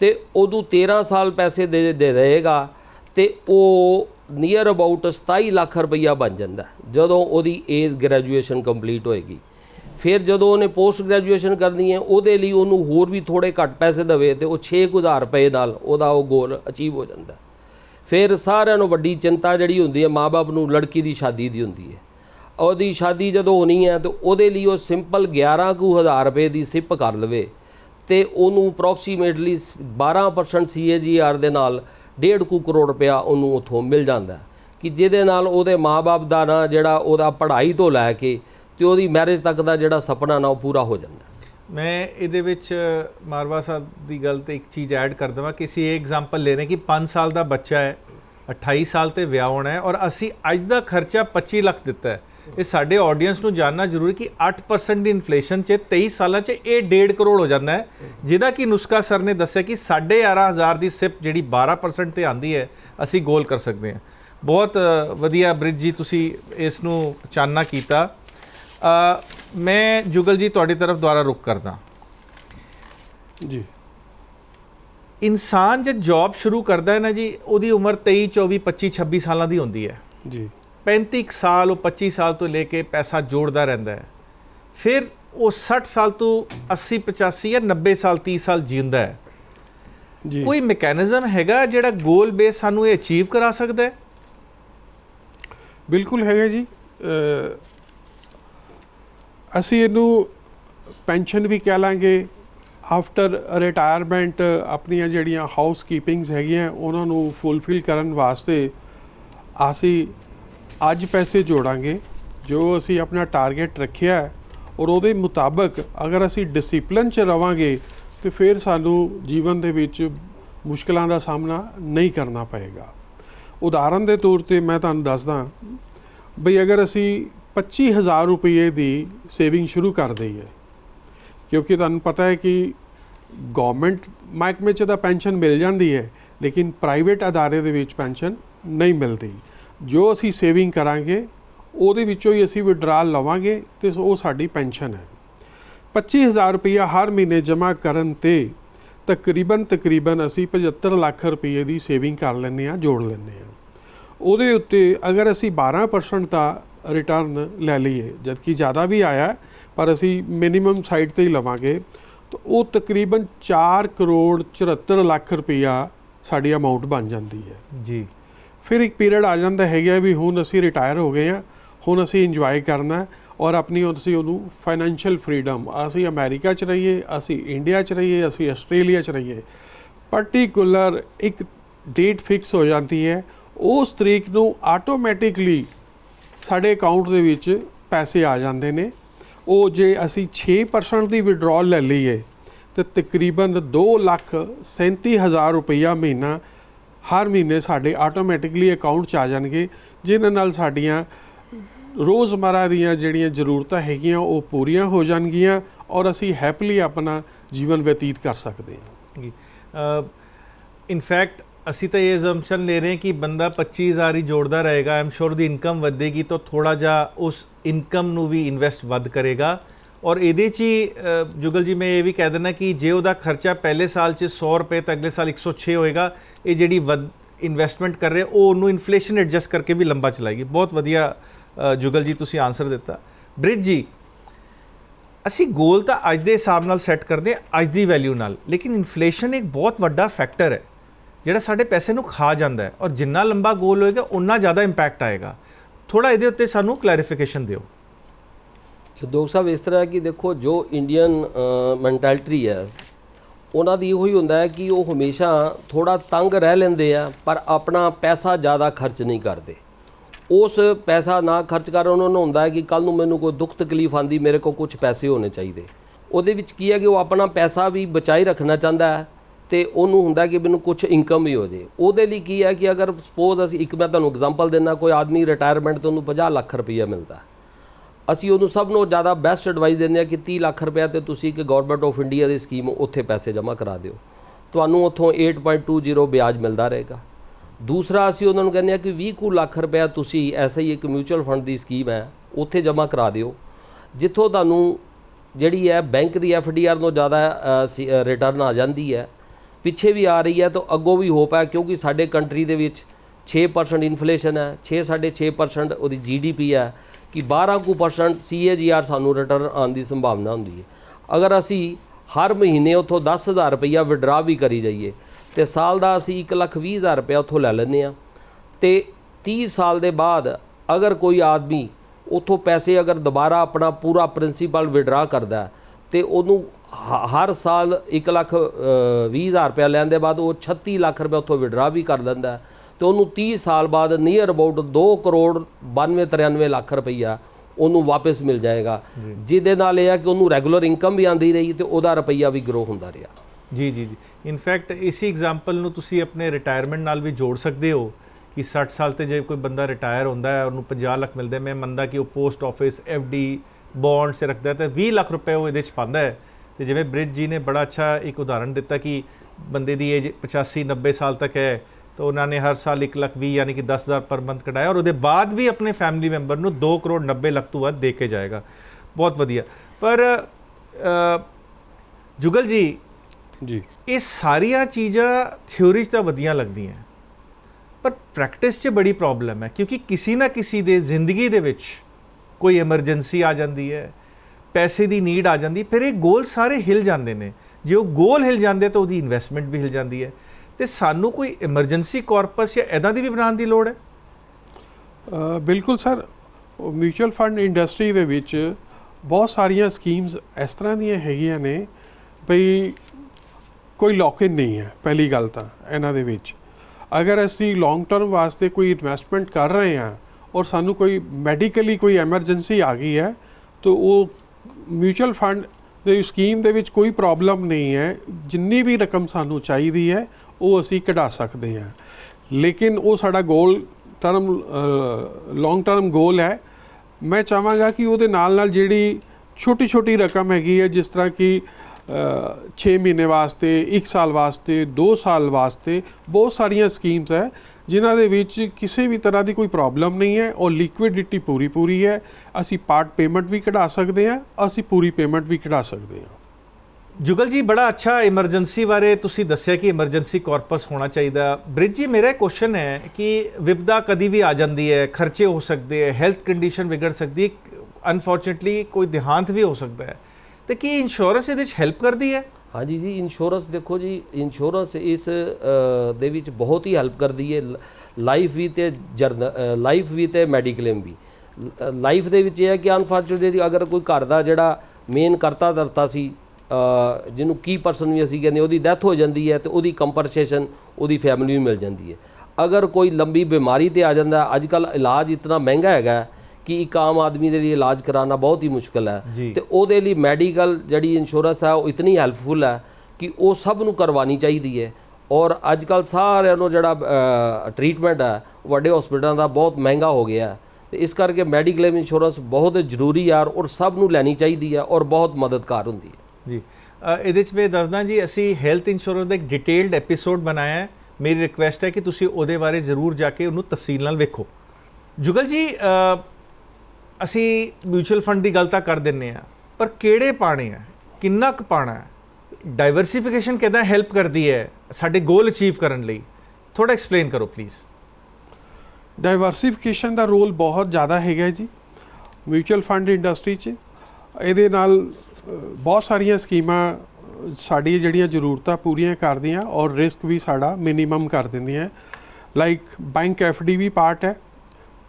ਤੇ ਉਦੋਂ 13 ਸਾਲ ਪੈਸੇ ਦੇ ਦੇ ਦੇਗਾ ਤੇ ਉਹ ਨੀਅਰ ਅਬਾਊਟ 27 ਲੱਖ ਰੁਪਈਆ ਬਣ ਜਾਂਦਾ ਜਦੋਂ ਉਹਦੀ ਏਜ ਗ੍ਰੈਜੂਏਸ਼ਨ ਕੰਪਲੀਟ ਹੋਏਗੀ। ਫਿਰ ਜਦੋਂ ਉਹਨੇ ਪੋਸਟ ਗ੍ਰੈਜੂਏਸ਼ਨ ਕਰਨੀ ਹੈ, ਉਹਦੇ ਲਈ ਉਹਨੂੰ ਹੋਰ ਵੀ ਥੋੜੇ ਘੱਟ ਪੈਸੇ ਦੇਵੇ ਤੇ ਉਹ 6000 ਰੁਪਏ ਨਾਲ ਉਹਦਾ ਉਹ ਗੋਲ ਅਚੀਵ ਹੋ ਜਾਂਦਾ ਫਿਰ ਸਾਰਿਆਂ ਨੂੰ ਵੱਡੀ ਚਿੰਤਾ ਜਿਹੜੀ ਹੁੰਦੀ ਹੈ ਮਾਪੇ ਨੂੰ ਲੜਕੀ ਦੀ ਸ਼ਾਦੀ ਦੀ ਹੁੰਦੀ ਹੈ। ਉਹਦੀ ਸ਼ਾਦੀ ਜਦੋਂ ਹੋਣੀ ਹੈ ਤੇ ਉਹਦੇ ਲਈ ਉਹ ਸਿੰਪਲ 11 ਕੁ ਹਜ਼ਾਰ ਰੁਪਏ ਦੀ ਸਿਪ ਕਰ ਲਵੇ ਤੇ ਉਹਨੂੰ ਅਪਰੋਕਸੀਮੇਟਲੀ 12% ਸੀਏਜੀਆਰ ਦੇ ਨਾਲ 1.5 ਕੁ ਕਰੋੜ ਰੁਪਇਆ ਉਹਨੂੰ ਉਥੋਂ ਮਿਲ ਜਾਂਦਾ ਕਿ ਜਿਹਦੇ ਨਾਲ ਉਹਦੇ ਮਾਪੇ ਦਾ ਨਾ ਜਿਹੜਾ ਉਹਦਾ ਪੜ੍ਹਾਈ ਤੋਂ ਲੈ ਕੇ ਤੇ ਉਹਦੀ ਮੈਰਿਜ ਤੱਕ ਦਾ ਜਿਹੜਾ ਸੁਪਨਾ ਨਾ ਉਹ ਪੂਰਾ ਹੋ ਜਾਂਦਾ। ਮੈਂ ਇਹਦੇ ਵਿੱਚ ਮਾਰਵਾ ਸਾਹਿਬ ਦੀ ਗੱਲ ਤੇ ਇੱਕ ਚੀਜ਼ ਐਡ ਕਰ ਦਵਾਂ ਕਿ ਅਸੀਂ ਇਹ ਐਗਜ਼ਾਮਪਲ ਲੈ ਰਹੇ ਕਿ 5 ਸਾਲ ਦਾ ਬੱਚਾ ਹੈ 28 ਸਾਲ ਤੇ ਵਿਆਹ ਹੋਣਾ ਹੈ ਔਰ ਅਸੀਂ ਅੱਜ ਦਾ ਖਰਚਾ 25 ਲੱਖ ਦਿੱਤਾ ਹੈ। ਇਹ ਸਾਡੇ ਆਡੀਅנס ਨੂੰ ਜਾਨਣਾ ਜ਼ਰੂਰੀ ਕਿ 8% ਦੀ ਇਨਫਲੇਸ਼ਨ 'ਚ 23 ਸਾਲਾਂ 'ਚ ਇਹ 1.5 ਕਰੋੜ ਹੋ ਜਾਂਦਾ ਹੈ। ਜਿਹਦਾ ਕਿ ਨੁਸਖਾ ਸਰ ਨੇ ਦੱਸਿਆ ਕਿ 11500 ਦੀ ਸਿਪ ਜਿਹੜੀ 12% ਤੇ ਆਂਦੀ ਹੈ, ਅਸੀਂ ਗੋਲ ਕਰ ਸਕਦੇ ਹਾਂ। ਬਹੁਤ ਵਧੀਆ ਬ੍ਰਿਜ ਜੀ ਤੁਸੀਂ ਇਸ ਨੂੰ ਚਾਨਣਾ ਕੀਤਾ। ਮੈਂ ਜੁਗਲ ਜੀ ਤੁਹਾਡੀ ਤਰਫ ਦੁਆਰਾ ਰੁਕ ਕਰਦਾ। ਜੀ। ਇਨਸਾਨ ਜਦ ਜੌਬ ਸ਼ੁਰੂ ਕਰਦਾ ਹੈ ਨਾ ਜੀ ਉਹਦੀ ਉਮਰ 23 24 25 26 ਸਾਲਾਂ ਦੀ ਹੁੰਦੀ ਹੈ। ਜੀ। 35 ਕੁ ਸਾਲ ਉਹ 25 ਸਾਲ ਤੋਂ ਲੈ ਕੇ ਪੈਸਾ ਜੋੜਦਾ ਰਹਿੰਦਾ ਹੈ। ਫਿਰ ਉਹ 60 ਸਾਲ ਤੋਂ 80 85 ਜਾਂ 90 ਸਾਲ 30 ਸਾਲ ਜੀਂਦਾ ਹੈ। ਜੀ। ਕੋਈ ਮੈਕੈਨਿਜ਼ਮ ਹੈਗਾ ਜਿਹੜਾ ਗੋਲ ਬੇਸ ਸਾਨੂੰ ਇਹ ਅਚੀਵ ਕਰਾ ਸਕਦਾ ਹੈ? ਬਿਲਕੁਲ ਹੈਗਾ ਜੀ। ਅਸੀਂ ਇਹਨੂੰ ਪੈਨਸ਼ਨ ਵੀ ਕਹਿ ਲਾਂਗੇ। ਆਫਟਰ ਰਿਟਾਇਰਮੈਂਟ ਆਪਣੀਆਂ ਜਿਹੜੀਆਂ ਹਾਊਸ ਕੀਪਿੰਗਸ ਹੈਗੀਆਂ, ਉਹਨਾਂ ਨੂੰ ਫੁੱਲਫਿਲ ਕਰਨ ਵਾਸਤੇ ਅਸੀਂ ਅੱਜ ਪੈਸੇ ਜੋੜਾਂਗੇ, ਜੋ ਅਸੀਂ ਆਪਣਾ ਟਾਰਗੇਟ ਰੱਖਿਆ ਹੈ। ਔਰ ਉਹਦੇ ਮੁਤਾਬਕ ਅਗਰ ਅਸੀਂ ਡਿਸਪਲਿਨ ਚ ਰਵਾਂਗੇ, ਤੇ ਫਿਰ ਸਾਨੂੰ ਜੀਵਨ ਦੇ ਵਿੱਚ ਮੁਸ਼ਕਲਾਂ ਦਾ ਸਾਹਮਣਾ ਨਹੀਂ ਕਰਨਾ ਪਏਗਾ। ਉਦਾਹਰਨ ਦੇ ਤੌਰ ਤੇ ਮੈਂ ਤੁਹਾਨੂੰ ਦੱਸਦਾ, ਬਈ ਅਗਰ ਅਸੀਂ 25000 ਰੁਪਏ ਦੀ ਸੇਵਿੰਗ ਸ਼ੁਰੂ ਕਰ ਦਈਏ ਕਿਉਂਕਿ ਤੁਹਾਨੂੰ ਪਤਾ ਹੈ ਕਿ ਗਵਰਨਮੈਂਟ ਮਹਿਕਮੇ 'ਚ ਤਾਂ ਪੈਨਸ਼ਨ ਮਿਲ ਜਾਂਦੀ ਹੈ, ਲੇਕਿਨ ਪ੍ਰਾਈਵੇਟ ਅਦਾਰੇ ਦੇ ਵਿੱਚ ਪੈਨਸ਼ਨ ਨਹੀਂ ਮਿਲਦੀ। ਜੋ ਅਸੀਂ ਸੇਵਿੰਗ ਕਰਾਂਗੇ, ਉਹਦੇ ਵਿੱਚੋਂ ਹੀ ਅਸੀਂ ਵਿਡਰਾਲ ਲਵਾਂਗੇ ਤੇ ਉਹ ਸਾਡੀ ਪੈਨਸ਼ਨ ਹੈ। 25000 ਰੁਪਇਆ ਹਰ ਮਹੀਨੇ ਜਮ੍ਹਾਂ ਕਰਨ ਤੇ ਤਕਰੀਬਨ ਤਕਰੀਬਨ ਅਸੀਂ 75 ਲੱਖ ਰੁਪਏ ਦੀ ਸੇਵਿੰਗ ਕਰ ਲੈਂਦੇ ਹਾਂ, ਜੋੜ ਲੈਂਦੇ ਹਾਂ। ਉਹਦੇ ਉੱਤੇ ਅਗਰ ਅਸੀਂ 12% ਦਾ ਰਿਟਰਨ ਲੈ ਲਈਏ। ਜਦਕਿ ਜ਼ਿਆਦਾ ਵੀ ਆਇਆ ਪਰ ਅਸੀਂ ਮਿਨੀਮਮ ਸਾਈਡ ਤੇ ਹੀ ਲਵਾਂਗੇ। ਤਾਂ ਉਹ ਤਕਰੀਬਨ 4 ਕਰੋੜ 74 ਲੱਖ ਰੁਪਇਆ ਸਾਡੀ ਅਮਾਉਂਟ ਬਣ ਜਾਂਦੀ ਹੈ। ਜੀ। ਫਿਰ ਇੱਕ ਪੀਰੀਅਡ ਆ ਜਾਂਦਾ ਹੈਗਾ ਵੀ ਹੁਣ ਅਸੀਂ ਰਿਟਾਇਰ ਹੋ ਗਏ ਆ ਹੁਣ ਅਸੀਂ ਇੰਜੋਏ ਕਰਨਾ ਔਰ ਆਪਣੀ ਉਹ ਅਸੀਂ ਉਹਨੂੰ ਫਾਈਨੈਂਸ਼ੀਅਲ ਫਰੀडम ਅਸੀਂ ਅਮਰੀਕਾ 'ਚ ਰਹੀਏ ਅਸੀਂ ਇੰਡੀਆ 'ਚ ਰਹੀਏ ਅਸੀਂ ਆਸਟ੍ਰੇਲੀਆ 'ਚ ਰਹੀਏ ਪਾਰਟਿਕੂਲਰ ਇੱਕ ਡੇਟ ਫਿਕਸ ਹੋ ਜਾਂਦੀ ਹੈ। ਉਸ ਤਰੀਕ ਨੂੰ ਆਟੋਮੈਟਿਕਲੀ ਸਾਡੇ ਅਕਾਊਂਟ ਦੇ ਵਿੱਚ ਪੈਸੇ ਆ ਜਾਂਦੇ ਨੇ। ਉਹ ਜੇ ਅਸੀਂ 6% ਦੀ ਵਿਡਰਾਲ ਲੈ ਲਈਏ, ਤੇ ਤਕਰੀਬਨ 2 ਲੱਖ 37000 ਰੁਪਈਆ ਮਹੀਨਾ ਹਰ ਮਹੀਨੇ ਸਾਡੇ ਆਟੋਮੈਟਿਕਲੀ ਅਕਾਊਂਟ 'ਚ ਆ ਜਾਣਗੇ। ਜਿਨ੍ਹਾਂ ਨਾਲ ਸਾਡੀਆਂ ਰੋਜ਼ਮਰਾ ਦੀਆਂ ਜਿਹੜੀਆਂ ਜ਼ਰੂਰਤਾਂ ਹੈਗੀਆਂ, ਉਹ ਪੂਰੀਆਂ ਹੋ ਜਾਣਗੀਆਂ ਔਰ ਅਸੀਂ ਹੈਪੀਲੀ ਆਪਣਾ ਜੀਵਨ ਬਤੀਤ ਕਰ ਸਕਦੇ ਹਾਂ। ਜੀ। ਇਨ ਅਸੀਂ ਤਾਂ ਇਹ ਅਜ਼ੰਪਸ਼ਨ ਲੈ ਰਹੇ ਹਾਂ ਕਿ ਬੰਦਾ 25000 ਹੀ ਜੋੜਦਾ ਰਹੇਗਾ। ਆਮ ਸ਼ੋਰ ਦੀ ਇਨਕਮ ਵਧੇਗੀ ਤਾਂ ਥੋੜਾ ਜਿਹਾ ਉਸ ਇਨਕਮ ਨੂੰ ਵੀ ਇਨਵੈਸਟ ਵੱਧ ਕਰੇਗਾ। ਔਰ ਇਹਦੇ 'ਚ ਹੀ ਜੁਗਲ ਜੀ, ਮੈਂ ਇਹ ਵੀ ਕਹਿ ਦਿੰਦਾ ਕਿ ਜੇ ਉਹਦਾ ਖਰਚਾ ਪਹਿਲੇ ਸਾਲ 'ਚ 100 ਰੁਪਏ ਤਾਂ ਅਗਲੇ ਸਾਲ 106 ਹੋਏਗਾ, ਇਹ ਜਿਹੜੀ ਵੱਧ ਇਨਵੈਸਟਮੈਂਟ ਕਰ ਰਹੇ, ਉਹ ਉਹਨੂੰ ਇਨਫਲੇਸ਼ਨ ਐਡਜਸਟ ਕਰਕੇ ਵੀ ਲੰਬਾ ਚਲਾਏਗੀ। ਬਹੁਤ ਵਧੀਆ ਜੁਗਲ ਜੀ, ਤੁਸੀਂ ਆਨਸਰ ਦਿੱਤਾ। ਬ੍ਰਿਜ ਜੀ, ਅਸੀਂ ਗੋਲ ਤਾਂ ਅੱਜ ਦੇ ਹਿਸਾਬ ਨਾਲ ਸੈੱਟ ਕਰਦੇ ਹਾਂ, ਅੱਜ ਦੀ ਵੈਲਿਊ ਨਾਲ। ਲੇਕਿਨ ਇਨਫਲੇਸ਼ਨ ਇੱਕ ਬਹੁਤ ਵੱਡਾ ਫੈਕਟਰ ਹੈ। ਜਿਹੜਾ ਸਾਡੇ ਪੈਸੇ ਨੂੰ ਖਾ ਜਾਂਦਾ ਹੈ ਔਰ ਜਿੰਨਾ ਲੰਬਾ ਗੋਲ ਹੋਏਗਾ ਉਨਾ ਜ਼ਿਆਦਾ ਇੰਪੈਕਟ ਆਏਗਾ। ਥੋੜਾ ਇਹਦੇ ਉੱਤੇ ਸਾਨੂੰ ਕਲੈਰੀਫਿਕੇਸ਼ਨ ਦਿਓ। ਸੰਦੋਖ ਸਾਹਿਬ ਇਸ ਤਰ੍ਹਾਂ ਕਿ ਦੇਖੋ, ਜੋ ਇੰਡੀਅਨ ਮੈਂਟੈਲਿਟੀ ਹੈ, ਉਹਨਾਂ ਦੀ ਇਹੋ ਹੀ ਹੁੰਦਾ ਹੈ ਕਿ ਉਹ ਹਮੇਸ਼ਾ ਥੋੜਾ ਤੰਗ ਰਹਿ ਲੈਂਦੇ ਆ, ਪਰ ਆਪਣਾ ਪੈਸਾ ਜ਼ਿਆਦਾ ਖਰਚ ਨਹੀਂ ਕਰਦੇ। ਉਸ ਪੈਸਾ ਨਾ ਖਰਚ ਕਰ ਉਹਨਾਂ ਨੂੰ ਹੁੰਦਾ ਹੈ ਕਿ ਕੱਲ ਨੂੰ ਮੈਨੂੰ ਕੋਈ ਦੁੱਖ ਤਕਲੀਫ ਆਂਦੀ ਮੇਰੇ ਕੋਲ ਕੁਝ ਪੈਸੇ ਹੋਣੇ ਚਾਹੀਦੇ। ਉਹਦੇ ਵਿੱਚ ਕੀ ਹੈ ਕਿ ਉਹ ਆਪਣਾ ਪੈਸਾ ਵੀ ਬਚਾਈ ਰੱਖਣਾ ਚਾਹੁੰਦਾ ਹੈ ਤੇ ਉਹਨੂੰ ਹੁੰਦਾ ਕਿ ਮੈਨੂੰ ਕੁਝ ਇਨਕਮ ਹੀ ਹੋ ਜੇ। ਉਹਦੇ ਲਈ ਕੀ ਹੈ ਕਿ ਅਗਰ ਸਪੋਜ਼ ਅਸੀਂ ਇੱਕ ਮੈਂ ਤੁਹਾਨੂੰ ਐਗਜ਼ਾਮਪਲ ਦਿੰਦਾ, ਕੋਈ ਆਦਮੀ ਰਿਟਾਇਰਮੈਂਟ ਤੋਂ ਉਹਨੂੰ 50 ਲੱਖ ਰੁਪਈਆ ਮਿਲਦਾ। ਅਸੀਂ ਉਹਨੂੰ ਸਭ ਨੂੰ ਜ਼ਿਆਦਾ ਬੈਸਟ ਐਡਵਾਈਸ ਦਿੰਦੇ ਆ ਕਿ 30 ਲੱਖ ਰੁਪਏ ਤੇ ਤੁਸੀਂ ਇੱਕ ਗਵਰਨਮੈਂਟ ਆਫ ਇੰਡੀਆ ਦੀ ਸਕੀਮ ਉੱਥੇ ਪੈਸੇ ਜਮ੍ਹਾਂ ਕਰਾ ਦਿਓ। ਤੁਹਾਨੂੰ ਉੱਥੋਂ 8.20 ਵਿਆਜ ਮਿਲਦਾ ਰਹੇਗਾ। ਦੂਸਰਾ, ਅਸੀਂ ਉਹਨਾਂ ਨੂੰ ਕਹਿੰਦੇ ਆ ਕਿ 20 ਕੁ ਲੱਖ ਰੁਪਏ ਤੁਸੀਂ ਐਸਾ ਹੀ ਇੱਕ ਮਿਊਚੁਅਲ ਫੰਡ ਦੀ ਸਕੀਮ ਹੈ, ਉੱਥੇ ਜਮ੍ਹਾਂ ਕਰਾ ਦਿਓ। ਜਿੱਥੋਂ ਤੁਹਾਨੂੰ ਜਿਹੜੀ ਹੈ ਬੈਂਕ ਦੀ ਐਫਡੀਆਰ ਤੋਂ ਜ਼ਿਆਦਾ ਰਿਟਰਨ ਆ ਜਾਂਦੀ ਹੈ ਪਿੱਛੇ ਵੀ ਆ ਰਹੀ ਹੈ ਤਾਂ ਅੱਗੋਂ ਵੀ ਹੋਪ ਹੈ ਕਿਉਂਕਿ ਸਾਡੇ ਕੰਟਰੀ ਦੇ ਵਿੱਚ 6% ਇਨਫਲੇਸ਼ਨ ਹੈ 6 6% ਉਹਦੀ ਜੀਡੀਪੀ ਹੈ ਕਿ 12 ਕੁ ਪਰਸੈਂਟ ਸੀਏਜੀਆਰ ਸਾਨੂੰ ਰਿਟਰਨ ਆਉਣ ਦੀ ਸੰਭਾਵਨਾ ਹੁੰਦੀ ਹੈ। ਅਗਰ ਅਸੀਂ ਹਰ ਮਹੀਨੇ ਉੱਥੋਂ 10000 ਰੁਪਈਆ ਵਿਡਰਾ ਵੀ ਕਰੀ ਜਾਈਏ, ਤੇ ਸਾਲ ਦਾ ਅਸੀਂ 120000 ਰੁਪਇਆ ਉੱਥੋਂ ਲੈ ਲੈਂਦੇ ਆ ਤੇ 30 ਸਾਲ ਦੇ ਬਾਅਦ ਅਗਰ ਕੋਈ ਆਦਮੀ ਉੱਥੋਂ ਪੈਸੇ ਅਗਰ ਦੁਬਾਰਾ ਆਪਣਾ ਪੂਰਾ ਪ੍ਰਿੰਸੀਪਲ ਵਿਡਰਾ ਕਰਦਾ ਤੇ ਉਹਨੂੰ ਹਰ ਸਾਲ 1 ਲੱਖ 20 ਹਜ਼ਾਰ ਰੁਪਇਆ ਲੈਣ ਦੇ ਬਾਅਦ ਉਹ 36 ਲੱਖ ਰੁਪਏ ਉੱਥੋਂ ਵਿਡਰਾ ਵੀ ਕਰ ਲੈਂਦਾ ਤੇ ਉਹਨੂੰ 30 ਸਾਲ ਬਾਅਦ ਨੀਅਰ ਅਬਾਊਟ 2 ਕਰੋੜ 92 93 ਲੱਖ ਰੁਪਈਆ ਉਹਨੂੰ ਵਾਪਸ ਮਿਲ ਜਾਏਗਾ। ਜਿਹਦੇ ਨਾਲ ਇਹ ਹੈ ਕਿ ਉਹਨੂੰ ਰੈਗੂਲਰ ਇਨਕਮ ਵੀ ਆਂਦੀ ਰਹੀ ਤੇ ਉਹਦਾ ਰੁਪਈਆ ਵੀ ਗਰੋ ਹੁੰਦਾ ਰਿਹਾ। ਜੀ ਜੀ ਜੀ। ਇਨਫੈਕਟ ਇਸੀ ਐਗਜ਼ਾਮਪਲ ਨੂੰ ਤੁਸੀਂ ਆਪਣੇ ਰਿਟਾਇਰਮੈਂਟ ਨਾਲ ਵੀ ਜੋੜ ਸਕਦੇ ਹੋ ਕਿ 60 ਸਾਲ ਤੇ ਜੇ ਕੋਈ ਬੰਦਾ ਰਿਟਾਇਰ ਹੁੰਦਾ ਹੈ ਉਹਨੂੰ 50 ਲੱਖ ਮਿਲਦੇ ਮੈਂ ਮੰਨਦਾ ਕਿ ਉਹ ਪੋਸਟ ਆਫਿਸ ਡੀ ਬੌਂਡ ਸੇ ਰੱਖਦਾ ਹੈ ਤੇ 20 ਲੱਖ ਰੁਪਏ ਉਹ ਇਹਦੇ ਚ ਪਾਉਂਦਾ ਹੈ। ਤੇ ਜਿਵੇਂ ਬ੍ਰਿਜ ਜੀ ਨੇ ਬੜਾ ਅੱਛਾ ਇੱਕ ਉਦਾਹਰਣ ਦਿੱਤਾ ਕਿ ਬੰਦੇ ਦੀ ਏਜ 85 90 ਸਾਲ ਤੱਕ ਹੈ ਤਾਂ ਉਹਨਾਂ ਨੇ ਹਰ ਸਾਲ 1 ਲੱਖ 20 ਯਾਨੀ ਕਿ 10000 ਪਰ ਮੰਥ ਕਢਾਇਆ ਔਰ ਉਹਦੇ ਬਾਅਦ ਵੀ ਆਪਣੇ ਫੈਮਿਲੀ ਮੈਂਬਰ ਨੂੰ 2 ਕਰੋੜ 90 ਲੱਖ ਤੋਂ ਵੱਧ ਦੇ ਕੇ ਜਾਏਗਾ। ਬਹੁਤ ਵਧੀਆ। ਪਰ ਜੁਗਲ ਜੀ ਜੀ। ਇਹ ਸਾਰੀਆਂ ਚੀਜ਼ਾਂ ਥਿਉਰੀ 'ਚ ਤਾਂ ਵਧੀਆ ਲੱਗਦੀਆਂ। ਪਰ ਪ੍ਰੈਕਟਿਸ 'ਚ ਬੜੀ ਪ੍ਰੋਬਲਮ ਹੈ ਕਿਉਂਕਿ ਕਿਸੇ ਨਾ ਕਿਸੇ ਦੇ ਜ਼ਿੰਦਗੀ ਦੇ ਵਿੱਚ ਕੋਈ ਐਮਰਜੈਂਸੀ ਆ ਜਾਂਦੀ ਹੈ, ਪੈਸੇ ਦੀ ਨੀਡ ਆ ਜਾਂਦੀ, ਫਿਰ ਇਹ ਗੋਲ ਸਾਰੇ ਹਿਲ ਜਾਂਦੇ ਨੇ। ਜੇ ਉਹ ਗੋਲ ਹਿਲ ਜਾਂਦੇ ਤਾਂ ਉਹਦੀ ਇਨਵੈਸਟਮੈਂਟ ਵੀ ਹਿਲ ਜਾਂਦੀ ਹੈ। ਤੇ ਸਾਨੂੰ ਕੋਈ ਐਮਰਜੈਂਸੀ ਕਾਰਪਸ ਜਾਂ ਐਦਾਂ ਦੀ ਵੀ ਬਣਾਉਣ ਦੀ ਲੋੜ ਹੈ? ਬਿਲਕੁਲ ਸਰ ਮਿਊਚੁਅਲ ਫੰਡ ਇੰਡਸਟਰੀ ਦੇ ਵਿੱਚ ਬਹੁਤ ਸਾਰੀਆਂ ਸਕੀਮਸ ਇਸ ਤਰ੍ਹਾਂ ਦੀਆਂ ਹੈਗੀਆਂ ਨੇ ਭਈ ਕੋਈ ਲੌਕ ਇਨ ਨਹੀਂ ਹੈ, ਪਹਿਲੀ ਗੱਲ ਤਾਂ ਇਹਨਾਂ ਦੇ ਵਿੱਚ। ਅਗਰ ਅਸੀਂ ਲੌਂਗ ਟਰਮ ਵਾਸਤੇ ਕੋਈ ਇਨਵੈਸਟਮੈਂਟ ਕਰ ਰਹੇ ਹਾਂ ਔਰ ਸਾਨੂੰ ਕੋਈ ਮੈਡੀਕਲੀ ਕੋਈ ਐਮਰਜੈਂਸੀ ਆ ਗਈ ਹੈ, ਤਾਂ ਉਹ ਮਿਊਚੁਅਲ ਫੰਡ ਦੇ ਸਕੀਮ ਦੇ ਵਿੱਚ ਕੋਈ ਪ੍ਰੋਬਲਮ ਨਹੀਂ ਹੈ। ਜਿੰਨੀ ਵੀ ਰਕਮ ਸਾਨੂੰ ਚਾਹੀਦੀ ਹੈ, ਉਹ ਅਸੀਂ ਕਢਾ ਸਕਦੇ ਹਾਂ। ਲੇਕਿਨ ਉਹ ਸਾਡਾ ਗੋਲ ਟਰਮ ਲੌਂਗ ਟਰਮ ਗੋਲ ਹੈ। ਮੈਂ ਚਾਹਾਂਗਾ ਕਿ ਉਹਦੇ ਨਾਲ ਨਾਲ ਜਿਹੜੀ ਛੋਟੀ ਛੋਟੀ ਰਕਮ ਹੈਗੀ ਹੈ, ਜਿਸ ਤਰ੍ਹਾਂ ਕਿ 6 ਮਹੀਨੇ ਵਾਸਤੇ 1 ਸਾਲ ਵਾਸਤੇ 2 ਸਾਲ ਵਾਸਤੇ, ਬਹੁਤ ਸਾਰੀਆਂ ਸਕੀਮਸ ਹੈ। ਜਿਨ੍ਹਾਂ ਦੇ ਵਿੱਚ ਕਿਸੇ ਵੀ ਤਰ੍ਹਾਂ ਦੀ ਕੋਈ ਪ੍ਰੋਬਲਮ ਨਹੀਂ ਹੈ ਔਰ ਲਿਕੁਇਡਿਟੀ ਪੂਰੀ ਪੂਰੀ ਹੈ। ਅਸੀਂ ਪਾਰਟ ਪੇਮੈਂਟ ਵੀ ਕਢਾ ਸਕਦੇ ਹਾਂ, ਅਸੀਂ ਪੂਰੀ ਪੇਮੈਂਟ ਵੀ ਕਢਾ ਸਕਦੇ ਹਾਂ। ਜੁਗਲ ਜੀ, ਬੜਾ ਅੱਛਾ ਐਮਰਜੈਂਸੀ ਬਾਰੇ ਤੁਸੀਂ ਦੱਸਿਆ ਕਿ ਐਮਰਜੈਂਸੀ ਕਾਰਪਸ ਹੋਣਾ ਚਾਹੀਦਾ। ਬ੍ਰਿਜ ਜੀ, ਮੇਰਾ ਕੁਐਸਚਨ ਹੈ ਕਿ ਵਿਪਦਾ ਕਦੀ ਵੀ ਆ ਜਾਂਦੀ ਹੈ, ਖਰਚੇ ਹੋ ਸਕਦੇ ਹੈ ਹੈਲਥ ਕੰਡੀਸ਼ਨ ਵਿਗੜ ਸਕਦੀ ਹੈ ਅਨਫੋਰਚੂਨਟਲੀ ਕੋਈ ਦੇਹਾਂਤ ਵੀ ਹੋ ਸਕਦਾ ਹੈ। ਤੇ ਕੀ ਇੰਸ਼ੋਰੈਂਸ ਇਹਦੇ ਵਿੱਚ ਹੈਲਪ ਕਰਦੀ ਹੈ? ਹਾਂਜੀ ਜੀ ਇੰਸ਼ੋਰੈਂਸ ਦੇਖੋ ਜੀ ਇੰਸ਼ੋਰੈਂਸ ਇਸ ਦੇ ਵਿੱਚ ਬਹੁਤ ਹੀ ਹੈਲਪ ਕਰਦੀ ਹੈ ਲਾਈਫ ਵੀ ਤੇ ਜਰਨ ਲਾਈਫ ਵੀ ਤੇ ਮੈਡੀਕਲੇਮ ਵੀ। ਲਾਈਫ ਦੇ ਵਿੱਚ ਇਹ ਹੈ ਕਿ ਅਨਫੋਰਚੂਨੇਟਲੀ ਅਗਰ ਕੋਈ ਘਰ ਦਾ ਜਿਹੜਾ ਮੇਨ ਕਰਤਾ ਦਰਤਾ ਸੀ ਜਿਹਨੂੰ ਕੀ ਪਰਸਨ ਵੀ ਅਸੀਂ ਕਹਿੰਦੇ ਉਹਦੀ ਡੈਥ ਹੋ ਜਾਂਦੀ ਹੈ ਤੇ ਉਹਦੀ ਕੰਪਨਸੇਸ਼ਨ ਉਹਦੀ ਫੈਮਿਲੀ ਨੂੰ ਮਿਲ ਜਾਂਦੀ ਹੈ। ਅਗਰ ਕੋਈ ਲੰਬੀ ਬਿਮਾਰੀ ਤੇ ਆ ਜਾਂਦਾ, ਅੱਜ ਕੱਲ ਇਲਾਜ ਇਤਨਾ ਮਹਿੰਗਾ ਹੈਗਾ ਕਿ ਇੱਕ ਆਮ ਆਦਮੀ ਦੇ ਲਈ ਇਲਾਜ ਕਰਾਉਣਾ ਬਹੁਤ ਹੀ ਮੁਸ਼ਕਲ ਹੈ। ਤੇ ਉਹਦੇ ਲਈ ਮੈਡੀਕਲ ਜਿਹੜੀ ਇੰਸ਼ੋਰੈਂਸ ਹੈ ਉਹ ਇਤਨੀ ਹੈਲਪਫੁਲ ਹੈ ਕਿ ਉਹ ਸਭ ਨੂੰ ਕਰਵਾਉਣੀ ਚਾਹੀਦੀ ਹੈ। ਔਰ ਅੱਜ ਕੱਲ ਸਾਰਿਆਂ ਨੂੰ ਜਿਹੜਾ ਟ੍ਰੀਟਮੈਂਟ ਹੈ ਵੱਡੇ ਹਸਪੀਟਲਾਂ ਦਾ ਬਹੁਤ ਮਹਿੰਗਾ ਹੋ ਗਿਆ ਤੇ ਇਸ ਕਰਕੇ ਮੈਡੀਕਲੇਮ ਇੰਸ਼ੋਰੈਂਸ ਬਹੁਤ ਜ਼ਰੂਰੀ ਹੈ ਔਰ ਸਭ ਨੂੰ ਲੈਣੀ ਚਾਹੀਦੀ ਹੈ ਔਰ ਬਹੁਤ ਮਦਦਗਾਰ ਹੁੰਦੀ ਹੈ। ਜੀ। ਇਹਦੇ ਚ ਮੈਂ ਦੱਸਦਾ ਜੀ ਅਸੀਂ ਹੈਲਥ ਇੰਸ਼ੋਰੈਂਸ ਦਾ ਇੱਕ ਡਿਟੇਲਡ ਐਪੀਸੋਡ ਬਣਾਇਆ ਹੈ। ਮੇਰੀ ਰਿਕੁਐਸਟ ਹੈ ਕਿ ਤੁਸੀਂ ਉਹਦੇ ਬਾਰੇ ਜ਼ਰੂਰ ਜਾ ਕੇ ਉਹਨੂੰ ਤਫਸੀਲ ਨਾਲ ਵੇਖੋ। ਜੁਗਲ ਜੀ ਅਸੀਂ ਮਿਊਚੁਅਲ ਫੰਡ ਦੀ ਗੱਲ ਤਾਂ ਕਰ ਦਿੰਨੇ ਆ ਪਰ ਕਿਹੜੇ ਪਾਣੇ ਆ? ਕਿੰਨਾ ਕੁ ਪਾਣਾ ਹੈ? ਡਾਈਵਰਸਿਫਿਕੇਸ਼ਨ ਕਿਦਾਂ ਹੈਲਪ ਕਰਦੀ ਹੈ ਸਾਡੇ ਗੋਲ ਅਚੀਵ ਕਰਨ ਲਈ? ਥੋੜਾ ਐਕਸਪਲੇਨ ਕਰੋ ਪਲੀਜ਼ ਡਾਈਵਰਸਿਫਿਕੇਸ਼ਨ ਦਾ ਰੋਲ ਬਹੁਤ ਜ਼ਿਆਦਾ ਹੈਗਾ ਜੀ ਮਿਊਚੁਅਲ ਫੰਡ ਇੰਡਸਟਰੀ 'ਚ। ਇਹਦੇ ਨਾਲ ਬਹੁਤ ਸਾਰੀਆਂ ਸਕੀਮਾਂ ਸਾਡੀ ਜਿਹੜੀਆਂ ਜ਼ਰੂਰਤਾਂ ਪੂਰੀਆਂ ਕਰਦੀਆਂ ਔਰ ਰਿਸਕ ਵੀ ਸਾਡਾ ਮਿਨੀਮਮ ਕਰ ਦਿੰਦੀਆਂ। ਲਾਈਕ ਬੈਂਕ ਡੀ ਵੀ ਪਾਰਟ ਹੈ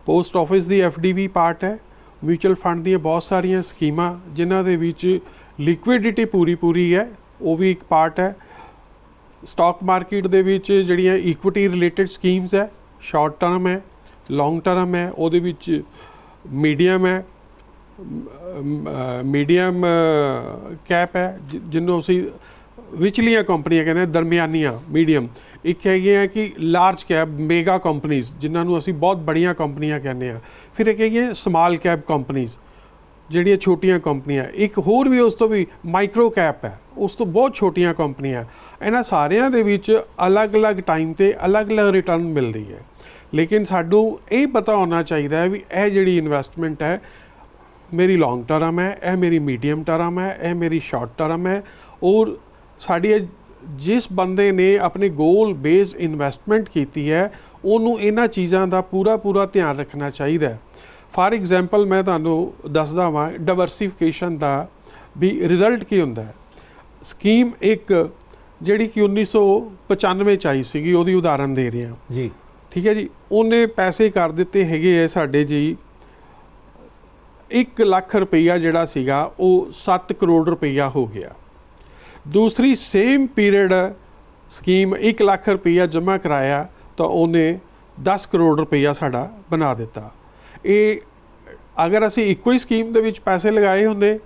ਪੋਸਟ ਆਫਿਸ ਦੀ ਡੀ ਵੀ ਪਾਰਟ ਹੈ ਮਿਊਚੁਅਲ ਫੰਡ ਦੀਆਂ ਬਹੁਤ ਸਾਰੀਆਂ ਸਕੀਮਾਂ, ਜਿਨ੍ਹਾਂ ਦੇ ਵਿੱਚ ਲਿਕੁਇਡਿਟੀ ਪੂਰੀ ਪੂਰੀ ਹੈ, ਉਹ ਵੀ ਇੱਕ ਪਾਰਟ ਹੈ। ਸਟਾਕ ਮਾਰਕੀਟ ਦੇ ਵਿੱਚ ਜਿਹੜੀਆਂ ਇਕੁਇਟੀ ਰਿਲੇਟਡ ਸਕੀਮਸ ਹੈ ਸ਼ਾਰਟ ਟਰਮ ਹੈ ਲੌਂਗ ਟਰਮ ਹੈ, ਉਹਦੇ ਵਿੱਚ ਮੀਡੀਅਮ ਹੈ ਮੀਡੀਅਮ ਕੈਪ ਹੈ, ਜਿ- ਜਿਹਨੂੰ ਅਸੀਂ ਵਿਚਲੀਆਂ ਕੰਪਨੀਆਂ ਕਹਿੰਦੇ ਹਾਂ, ਦਰਮਿਆਨੀਆਂ ਮੀਡੀਅਮ ਇੱਕ ਹੈਗੀ ਹੈ ਕਿ ਲਾਰਜ ਕੈਪ ਮੇਗਾ ਕੰਪਨੀਆਂ ਜਿਨ੍ਹਾਂ ਨੂੰ ਅਸੀਂ ਬਹੁਤ ਬੜੀਆਂ ਕੰਪਨੀਆਂ ਕਹਿੰਦੇ ਆ ਫਿਰ ਇੱਕ ਹੈਗੀ ਹੈ ਸਮਾਲ ਕੈਪ ਕੰਪਨੀਆਂ ਜਿਹੜੀਆਂ ਛੋਟੀਆਂ ਕੰਪਨੀਆਂ। ਇੱਕ ਹੋਰ ਵੀ ਉਸ ਤੋਂ ਵੀ ਮਾਈਕਰੋ ਕੈਪ ਹੈ ਉਸ ਤੋਂ ਬਹੁਤ ਛੋਟੀਆਂ ਕੰਪਨੀਆਂ। ਇਹਨਾਂ ਸਾਰਿਆਂ ਦੇ ਵਿੱਚ ਅਲੱਗ-ਅਲੱਗ ਟਾਈਮ ਤੇ ਅਲੱਗ-ਅਲੱਗ ਰਿਟਰਨ ਮਿਲਦੀ ਹੈ। ਲੇਕਿਨ ਸਾਨੂੰ ਇਹ ਪਤਾ ਹੋਣਾ ਚਾਹੀਦਾ ਹੈ ਵੀ ਇਹ ਜਿਹੜੀ ਇਨਵੈਸਟਮੈਂਟ ਹੈ ਮੇਰੀ ਲੌਂਗ ਟਰਮ ਹੈ ਇਹ ਮੇਰੀ ਮੀਡੀਅਮ ਟਰਮ ਹੈ ਇਹ ਮੇਰੀ ਸ਼ਾਰਟ ਟਰਮ ਹੈ। ਔਰ ਸਾਡੀ ਜਿਸ ਬੰਦੇ ਨੇ ਆਪਣੇ ਗੋਲ ਬੇਸਡ ਇਨਵੈਸਟਮੈਂਟ ਕੀਤੀ ਹੈ ਉਹਨੂੰ ਇਹਨਾਂ ਚੀਜ਼ਾਂ ਦਾ ਪੂਰਾ ਪੂਰਾ ਧਿਆਨ ਰੱਖਣਾ ਚਾਹੀਦਾ ਹੈ। ਫਾਰ ਐਗਜ਼ਾਮਪਲ ਮੈਂ ਤੁਹਾਨੂੰ ਦੱਸਦਾ ਵਾਂ ਡਾਈਵਰਸਿਫਿਕੇਸ਼ਨ ਦਾ ਵੀ ਰਿਜ਼ਲਟ ਕੀ ਹੁੰਦਾ ਹੈ। ਸਕੀਮ ਇੱਕ ਜਿਹੜੀ ਕਿ 1995 ਚ ਆਈ ਸੀਗੀ ਉਹਦੀ ਉਦਾਹਰਨ ਦੇ ਰਹੇ। ਜੀ। ਠੀਕ ਹੈ ਜੀ? ਉਹਨੇ ਪੈਸੇ ਕਰ ਦਿੱਤੇ ਹੈਗੇ ਐ ਸਾਡੇ ਜੀ 1 ਲੱਖ ਰੁਪਈਆ ਜਿਹੜਾ ਸੀਗਾ ਉਹ 7 ਕਰੋੜ ਰੁਪਈਆ ਹੋ ਗਿਆ। ਦੂਸਰੀ ਸੇਮ ਪੀਰੀਅਡ ਸਕੀਮ 1 ਲੱਖ ਰੁਪਈਆ ਜਮ੍ਹਾਂ ਕਰਾਇਆ ਤਾਂ ਉਹਨੇ 10 ਕਰੋੜ ਰੁਪਈਆ ਸਾਡਾ ਬਣਾ ਦਿੱਤਾ। ਇਹ ਅਗਰ ਅਸੀਂ ਇੱਕੋ ਹੀ ਸਕੀਮ ਦੇ ਵਿੱਚ ਪੈਸੇ ਲਗਾਏ ਹੁੰਦੇ,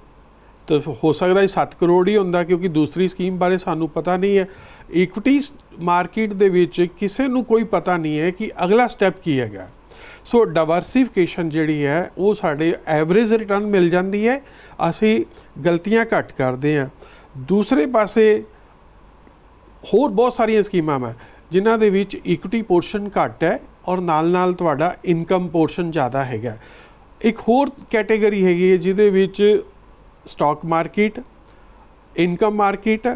ਤਾਂ ਹੋ ਸਕਦਾ ਇਹ 7 ਕਰੋੜ ਹੀ ਹੁੰਦਾ ਕਿਉਂਕਿ ਦੂਸਰੀ ਸਕੀਮ ਬਾਰੇ ਸਾਨੂੰ ਪਤਾ ਨਹੀਂ ਹੈ। ਇਕਵਿਟੀ ਮਾਰਕੀਟ ਦੇ ਵਿੱਚ ਕਿਸੇ ਨੂੰ ਕੋਈ ਪਤਾ ਨਹੀਂ ਹੈ ਕਿ ਅਗਲਾ ਸਟੈਪ ਕੀ ਹੈਗਾ। ਸੋ ਡਾਈਵਰਸਿਫਿਕੇਸ਼ਨ ਜਿਹੜੀ ਹੈ, ਉਹ ਸਾਡੇ ਐਵਰੇਜ ਰਿਟਰਨ ਮਿਲ ਜਾਂਦੀ ਹੈ। ਅਸੀਂ ਗਲਤੀਆਂ ਘੱਟ ਕਰਦੇ ਹਾਂ। ਦੂਸਰੇ ਪਾਸੇ ਹੋਰ ਬਹੁਤ ਸਾਰੀਆਂ ਸਕੀਮਾਂ ਮੈਂ ਜਿਨ੍ਹਾਂ ਦੇ ਵਿੱਚ ਇਕੁਇਟੀ ਪੋਰਸ਼ਨ ਘੱਟ ਹੈ ਔਰ ਨਾਲ-ਨਾਲ ਤੁਹਾਡਾ ਇਨਕਮ ਪੋਰਸ਼ਨ ਜ਼ਿਆਦਾ ਹੈਗਾ। ਇੱਕ ਹੋਰ ਕੈਟਾਗਰੀ ਹੈਗੀ ਹੈ ਜਿਹਦੇ ਵਿੱਚ ਸਟਾਕ ਮਾਰਕੀਟ ਇਨਕਮ ਮਾਰਕੀਟ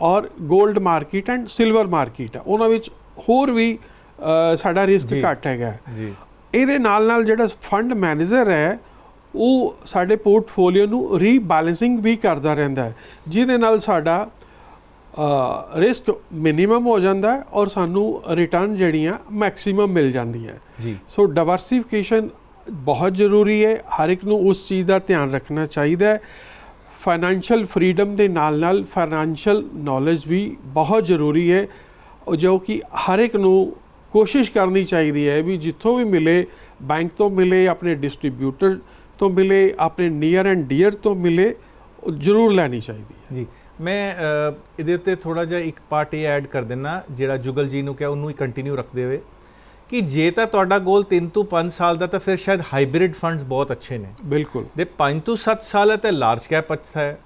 ਔਰ 골ਡ ਮਾਰਕੀਟ ਐਂਡ ਸਿਲਵਰ ਮਾਰਕੀਟ ਹੈ ਉਹਨਾਂ ਵਿੱਚ ਹੋਰ ਵੀ ਸਾਡਾ ਰਿਸਕ। ਘੱਟ ਹੈਗਾ। ਜੀ। ਇਹਦੇ ਨਾਲ ਨਾਲ ਜਿਹੜਾ ਫੰਡ ਮੈਨੇਜਰ ਹੈ ਉਹ ਸਾਡੇ ਪੋਰਟਫੋਲੀਓ ਨੂੰ ਰੀਬੈਲੈਂਸਿੰਗ ਵੀ ਕਰਦਾ ਰਹਿੰਦਾ ਹੈ ਜਿਹਦੇ ਨਾਲ ਸਾਡਾ ਰਿਸਕ ਮਿਨੀਮਮ ਹੋ ਜਾਂਦਾ ਹੈ ਔਰ ਸਾਨੂੰ ਰਿਟਰਨ ਜਿਹੜੀਆਂ ਮੈਕਸਿਮਮ ਮਿਲ ਜਾਂਦੀਆਂ ਜੀ। ਸੋ ਡਾਈਵਰਸਿਫਿਕੇਸ਼ਨ ਬਹੁਤ ਜ਼ਰੂਰੀ ਹੈ ਹਰ ਇੱਕ ਨੂੰ ਉਸ ਚੀਜ਼ ਦਾ ਧਿਆਨ ਰੱਖਣਾ ਚਾਹੀਦਾ ਹੈ। ਫਾਈਨੈਂਸ਼ੀਅਲ ਫਰੀडम ਦੇ ਨਾਲ ਨਾਲ ਫਾਈਨੈਂਸ਼ੀਅਲ ਨੌਲੇਜ ਵੀ ਬਹੁਤ ਜ਼ਰੂਰੀ ਹੈ ਜੋ ਕਿ ਹਰ ਇੱਕ ਨੂੰ ਕੋਸ਼ਿਸ਼ ਕਰਨੀ ਚਾਹੀਦੀ ਹੈ ਵੀ ਜਿੱਥੋਂ ਵੀ ਮਿਲੇ ਬੈਂਕ ਤੋਂ ਮਿਲੇ ਆਪਣੇ ਡਿਸਟ੍ਰੀਬਿਊਟਰ ਤੋਂ ਮਿਲੇ ਆਪਣੇ ਨੀਅਰ ਐਂਡ ਡੀਅਰ ਤੋਂ ਮਿਲੇ ਉਹ ਜ਼ਰੂਰ ਲੈਣੀ ਚਾਹੀਦੀ ਹੈ। ਜੀ। ਮੈਂ ਇਹਦੇ ਉੱਤੇ ਥੋੜਾ ਜਿਹਾ ਇੱਕ ਪਾਰਟ ਇਹ ਐਡ ਕਰ ਦਿੰਨਾ ਜਿਹੜਾ ਜੁਗਲ ਜੀ ਨੂੰ ਕਿਹਾ ਉਹਨੂੰ ਹੀ ਕੰਟੀਨਿਊ ਰੱਖਦੇ ਹੋਏ ਕਿ ਜੇ ਤਾਂ ਤੁਹਾਡਾ ਗੋਲ 3 ਤੋਂ 5 ਸਾਲ ਦਾ ਤਾਂ ਫਿਰ ਸ਼ਾਇਦ ਹਾਈਬ੍ਰਿਡ ਫੰਡਸ ਬਹੁਤ ਅੱਛੇ ਨੇ। ਬਿਲਕੁਲ। ਦੇ 5 ਤੋਂ 7 ਸਾਲ ਹੈ ਤਾਂ ਲਾਰਜ ਕੈਪ ਅੱਛਾ ਹੈ।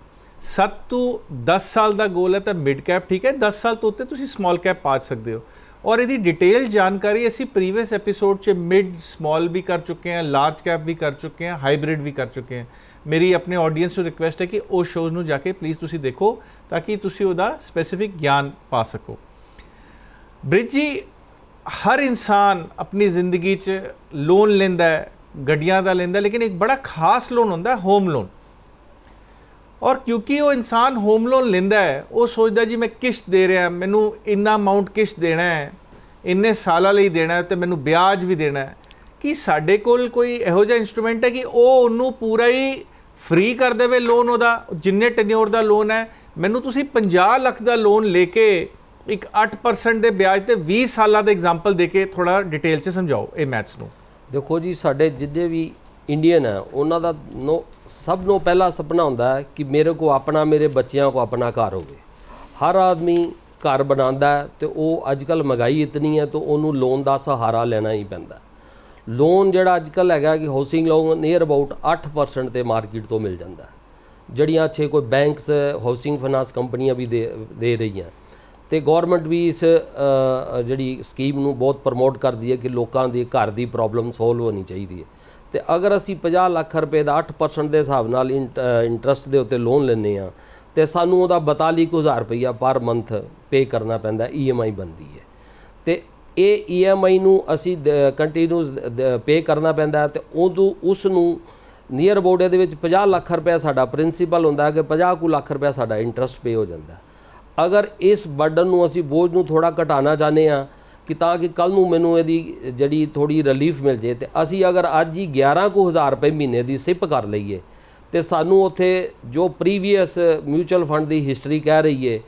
7 ਤੋਂ 10 ਸਾਲ ਦਾ ਗੋਲ ਹੈ ਤਾਂ ਮਿਡ ਕੈਪ ਠੀਕ ਹੈ। 10 ਸਾਲ ਤੋਂ ਉੱਤੇ ਤੁਸੀਂ ਸਮਾਲ ਕੈਪ ਪਾ ਸਕਦੇ ਹੋ। ਔਰ ਇਹਦੀ ਡਿਟੇਲ ਜਾਣਕਾਰੀ ਅਸੀਂ ਪ੍ਰੀਵੀਅਸ ਐਪੀਸੋਡ 'ਚ ਮਿਡ ਸਮਾਲ ਵੀ ਕਰ ਚੁੱਕੇ ਹਾਂ ਲਾਰਜ ਕੈਪ ਵੀ ਕਰ ਚੁੱਕੇ ਹਾਂ ਹਾਈਬ੍ਰਿਡ ਵੀ ਕਰ ਚੁੱਕੇ ਹਾਂ। ਮੇਰੀ ਆਪਣੇ ਆਡੀਅנס ਨੂੰ ਰਿਕੁਐਸਟ ਹੈ ਕਿ ਉਹ ਸ਼ੋਜ਼ ਨੂੰ ਜਾ ਕੇ ਪਲੀਜ਼ ਤੁਸੀਂ ਦੇਖੋ ਤਾਂ ਕਿ ਤੁਸੀਂ ਉਹਦਾ ਸਪੈਸੀਫਿਕ ਗਿਆਨ ਪਾ ਸਕੋ। ਬ੍ਰਿਜ ਜੀ, ਹਰ ਇਨਸਾਨ ਆਪਣੀ ਜ਼ਿੰਦਗੀ 'ਚ ਲੋਨ ਲੈਂਦਾ ਹੈ, ਗੱਡੀਆਂ ਦਾ ਲੈਂਦਾ ਲੇਕਿਨ ਇੱਕ ਬੜਾ ਖਾਸ ਲੋਨ ਹੁੰਦਾ ਹੋਮ ਲੋਨ ਔਰ ਕਿਉਂਕਿ ਉਹ ਇਨਸਾਨ ਹੋਮ ਲੋਨ ਲੈਂਦਾ ਹੈ, ਉਹ ਸੋਚਦਾ ਜੀ ਮੈਂ ਕਿਸ਼ਤ ਦੇ ਰਿਹਾ, ਮੈਨੂੰ ਇੰਨਾ ਅਮਾਉਂਟ ਕਿਸ਼ਤ ਦੇਣਾ ਹੈ, ਇੰਨੇ ਸਾਲਾਂ ਲਈ ਦੇਣਾ ਹੈ ਤੇ ਮੈਨੂੰ ਵਿਆਜ ਵੀ ਦੇਣਾ ਹੈ। ਕੀ ਸਾਡੇ ਕੋਲ ਕੋਈ ਇਹੋ ਜਿਹਾ ਇਨਸਟਰੂਮੈਂਟ ਹੈ ਕਿ ਉਹ ਉਹਨੂੰ ਪੂਰਾ ਹੀ ਫ੍ਰੀ ਕਰ ਦੇਵੇ ਲੋਨ ਉਹਦਾ? ਜਿੰਨੇ ਟੈਨਿਓਰ ਦਾ ਲੋਨ ਹੈ, ਮੈਨੂੰ ਤੁਸੀਂ 50 ਲੱਖ ਦਾ ਲੋਨ ਲੈ ਕੇ ਇੱਕ 8% ਦੇ ਵਿਆਜ ਤੇ 20 ਸਾਲਾਂ ਦਾ ਐਗਜ਼ਾਮਪਲ ਦੇ ਕੇ ਥੋੜਾ ਡਿਟੇਲ 'ਚ ਸਮਝਾਓ ਇਹ ਮੈਥਸ ਨੂੰ। ਦੇਖੋ ਜੀ, ਸਾਡੇ ਜਿੰਨੇ ਵੀ ਇੰਡੀਅਨ ਹੈ, ਉਹਨਾਂ ਦਾ ਨੋ, ਸਭ ਨੂੰ ਪਹਿਲਾ ਸੁਪਨਾ ਹੁੰਦਾ ਹੈ ਕਿ ਮੇਰੇ ਕੋ ਆਪਣਾ, ਮੇਰੇ ਬੱਚਿਆਂ ਕੋ ਆਪਣਾ ਘਰ ਹੋਵੇ। ਹਰ ਆਦਮੀ ਘਰ ਬਣਾਉਂਦਾ ਹੈ ਤੇ ਉਹ ਅੱਜਕੱਲ ਮਹਿੰਗਾਈ ਇਤਨੀ ਹੈ ਤਾਂ ਉਹਨੂੰ ਲੋਨ ਦਾ ਸਹਾਰਾ ਲੈਣਾ ਹੀ ਪੈਂਦਾ ਲੋਨ ਜਿਹੜਾ ਅੱਜਕੱਲ ਹੈਗਾ ਕਿ ਹਾਊਸਿੰਗ ਲੋਨ ਨੀਅਰ ਅਬਾਊਟ 8% ਤੇ ਮਾਰਕੀਟ ਤੋਂ ਮਿਲ ਜਾਂਦਾ ਜਿਹੜੀਆਂ ਅੱਛੇ ਕੋਈ ਬੈਂਕਸ ਹਾਊਸਿੰਗ ਫਾਈਨਾਂਸ ਕੰਪਨੀਆਂ ਵੀ ਦੇ ਦੇ ਰਹੀਆਂ ਤੇ ਗਵਰਨਮੈਂਟ ਵੀ ਇਸ ਜਿਹੜੀ ਸਕੀਮ ਨੂੰ ਬਹੁਤ ਪ੍ਰਮੋਟ ਕਰਦੀ ਹੈ ਕਿ ਲੋਕਾਂ ਦੀ ਘਰ ਦੀ ਪ੍ਰੋਬਲਮ ਸੋਲਵ ਹੋਣੀ ਚਾਹੀਦੀ ਹੈ। ਤੇ ਅਗਰ ਅਸੀਂ 50 ਲੱਖ ਰੁਪਏ ਦਾ 8% ਦੇ ਹਿਸਾਬ ਨਾਲ ਇੰਟਰਸਟ ਦੇ ਉੱਤੇ ਲੋਨ ਲੈਂਦੇ ਆ ਤੇ ਸਾਨੂੰ ਉਹਦਾ 42000 ਰੁਪਈਆ ਪਰ ਮੰਥ ਪੇ ਕਰਨਾ ਪੈਂਦਾ ਈਐਮਆਈ ਬਣਦੀ ਹੈ। ਤੇ ਇਹ ਈਐਮਆਈ ਨੂੰ ਅਸੀਂ ਕੰਟੀਨਿਊਸ ਪੇ ਕਰਨਾ ਪੈਂਦਾ ਹੈ ਤੇ ਉਦੋਂ ਉਸ ਨੂੰ ਨੀਅਰ ਅਬਾਊਟ ਇਹਦੇ ਵਿੱਚ 50 ਲੱਖ ਰੁਪਏ ਸਾਡਾ ਪ੍ਰਿੰਸੀਪਲ ਹੁੰਦਾ ਕਿ 50 ਕੁ ਲੱਖ ਰੁਪਏ ਸਾਡਾ ਇੰਟਰਸਟ ਪੇ ਹੋ ਜਾਂਦਾ ਅਗਰ ਇਸ ਬਰਡਨ ਨੂੰ ਅਸੀਂ ਬੋਝ ਨੂੰ ਥੋੜਾ ਘਟਾਉਣਾ ਚਾਹੁੰਦੇ ਆ ਕਿ ਤਾਂ ਕਿ ਕੱਲ ਨੂੰ ਮੈਨੂੰ ਇਹਦੀ ਜਿਹੜੀ ਥੋੜੀ ਰਿਲੀਫ ਮਿਲ ਜੇ ਤੇ ਅਸੀਂ ਅਗਰ ਅੱਜ ਹੀ 11 ਕੁ ਹਜ਼ਾਰ ਰੁਪਏ ਮਹੀਨੇ ਦੀ ਸਿਪ ਕਰ ਲਈਏ ਤੇ ਸਾਨੂੰ ਉੱਥੇ ਜੋ ਪ੍ਰੀਵੀਅਸ ਮਿਊਚੁਅਲ ਫੰਡ ਦੀ ਹਿਸਟਰੀ ਕਹਿ ਰਹੀ ਹੈ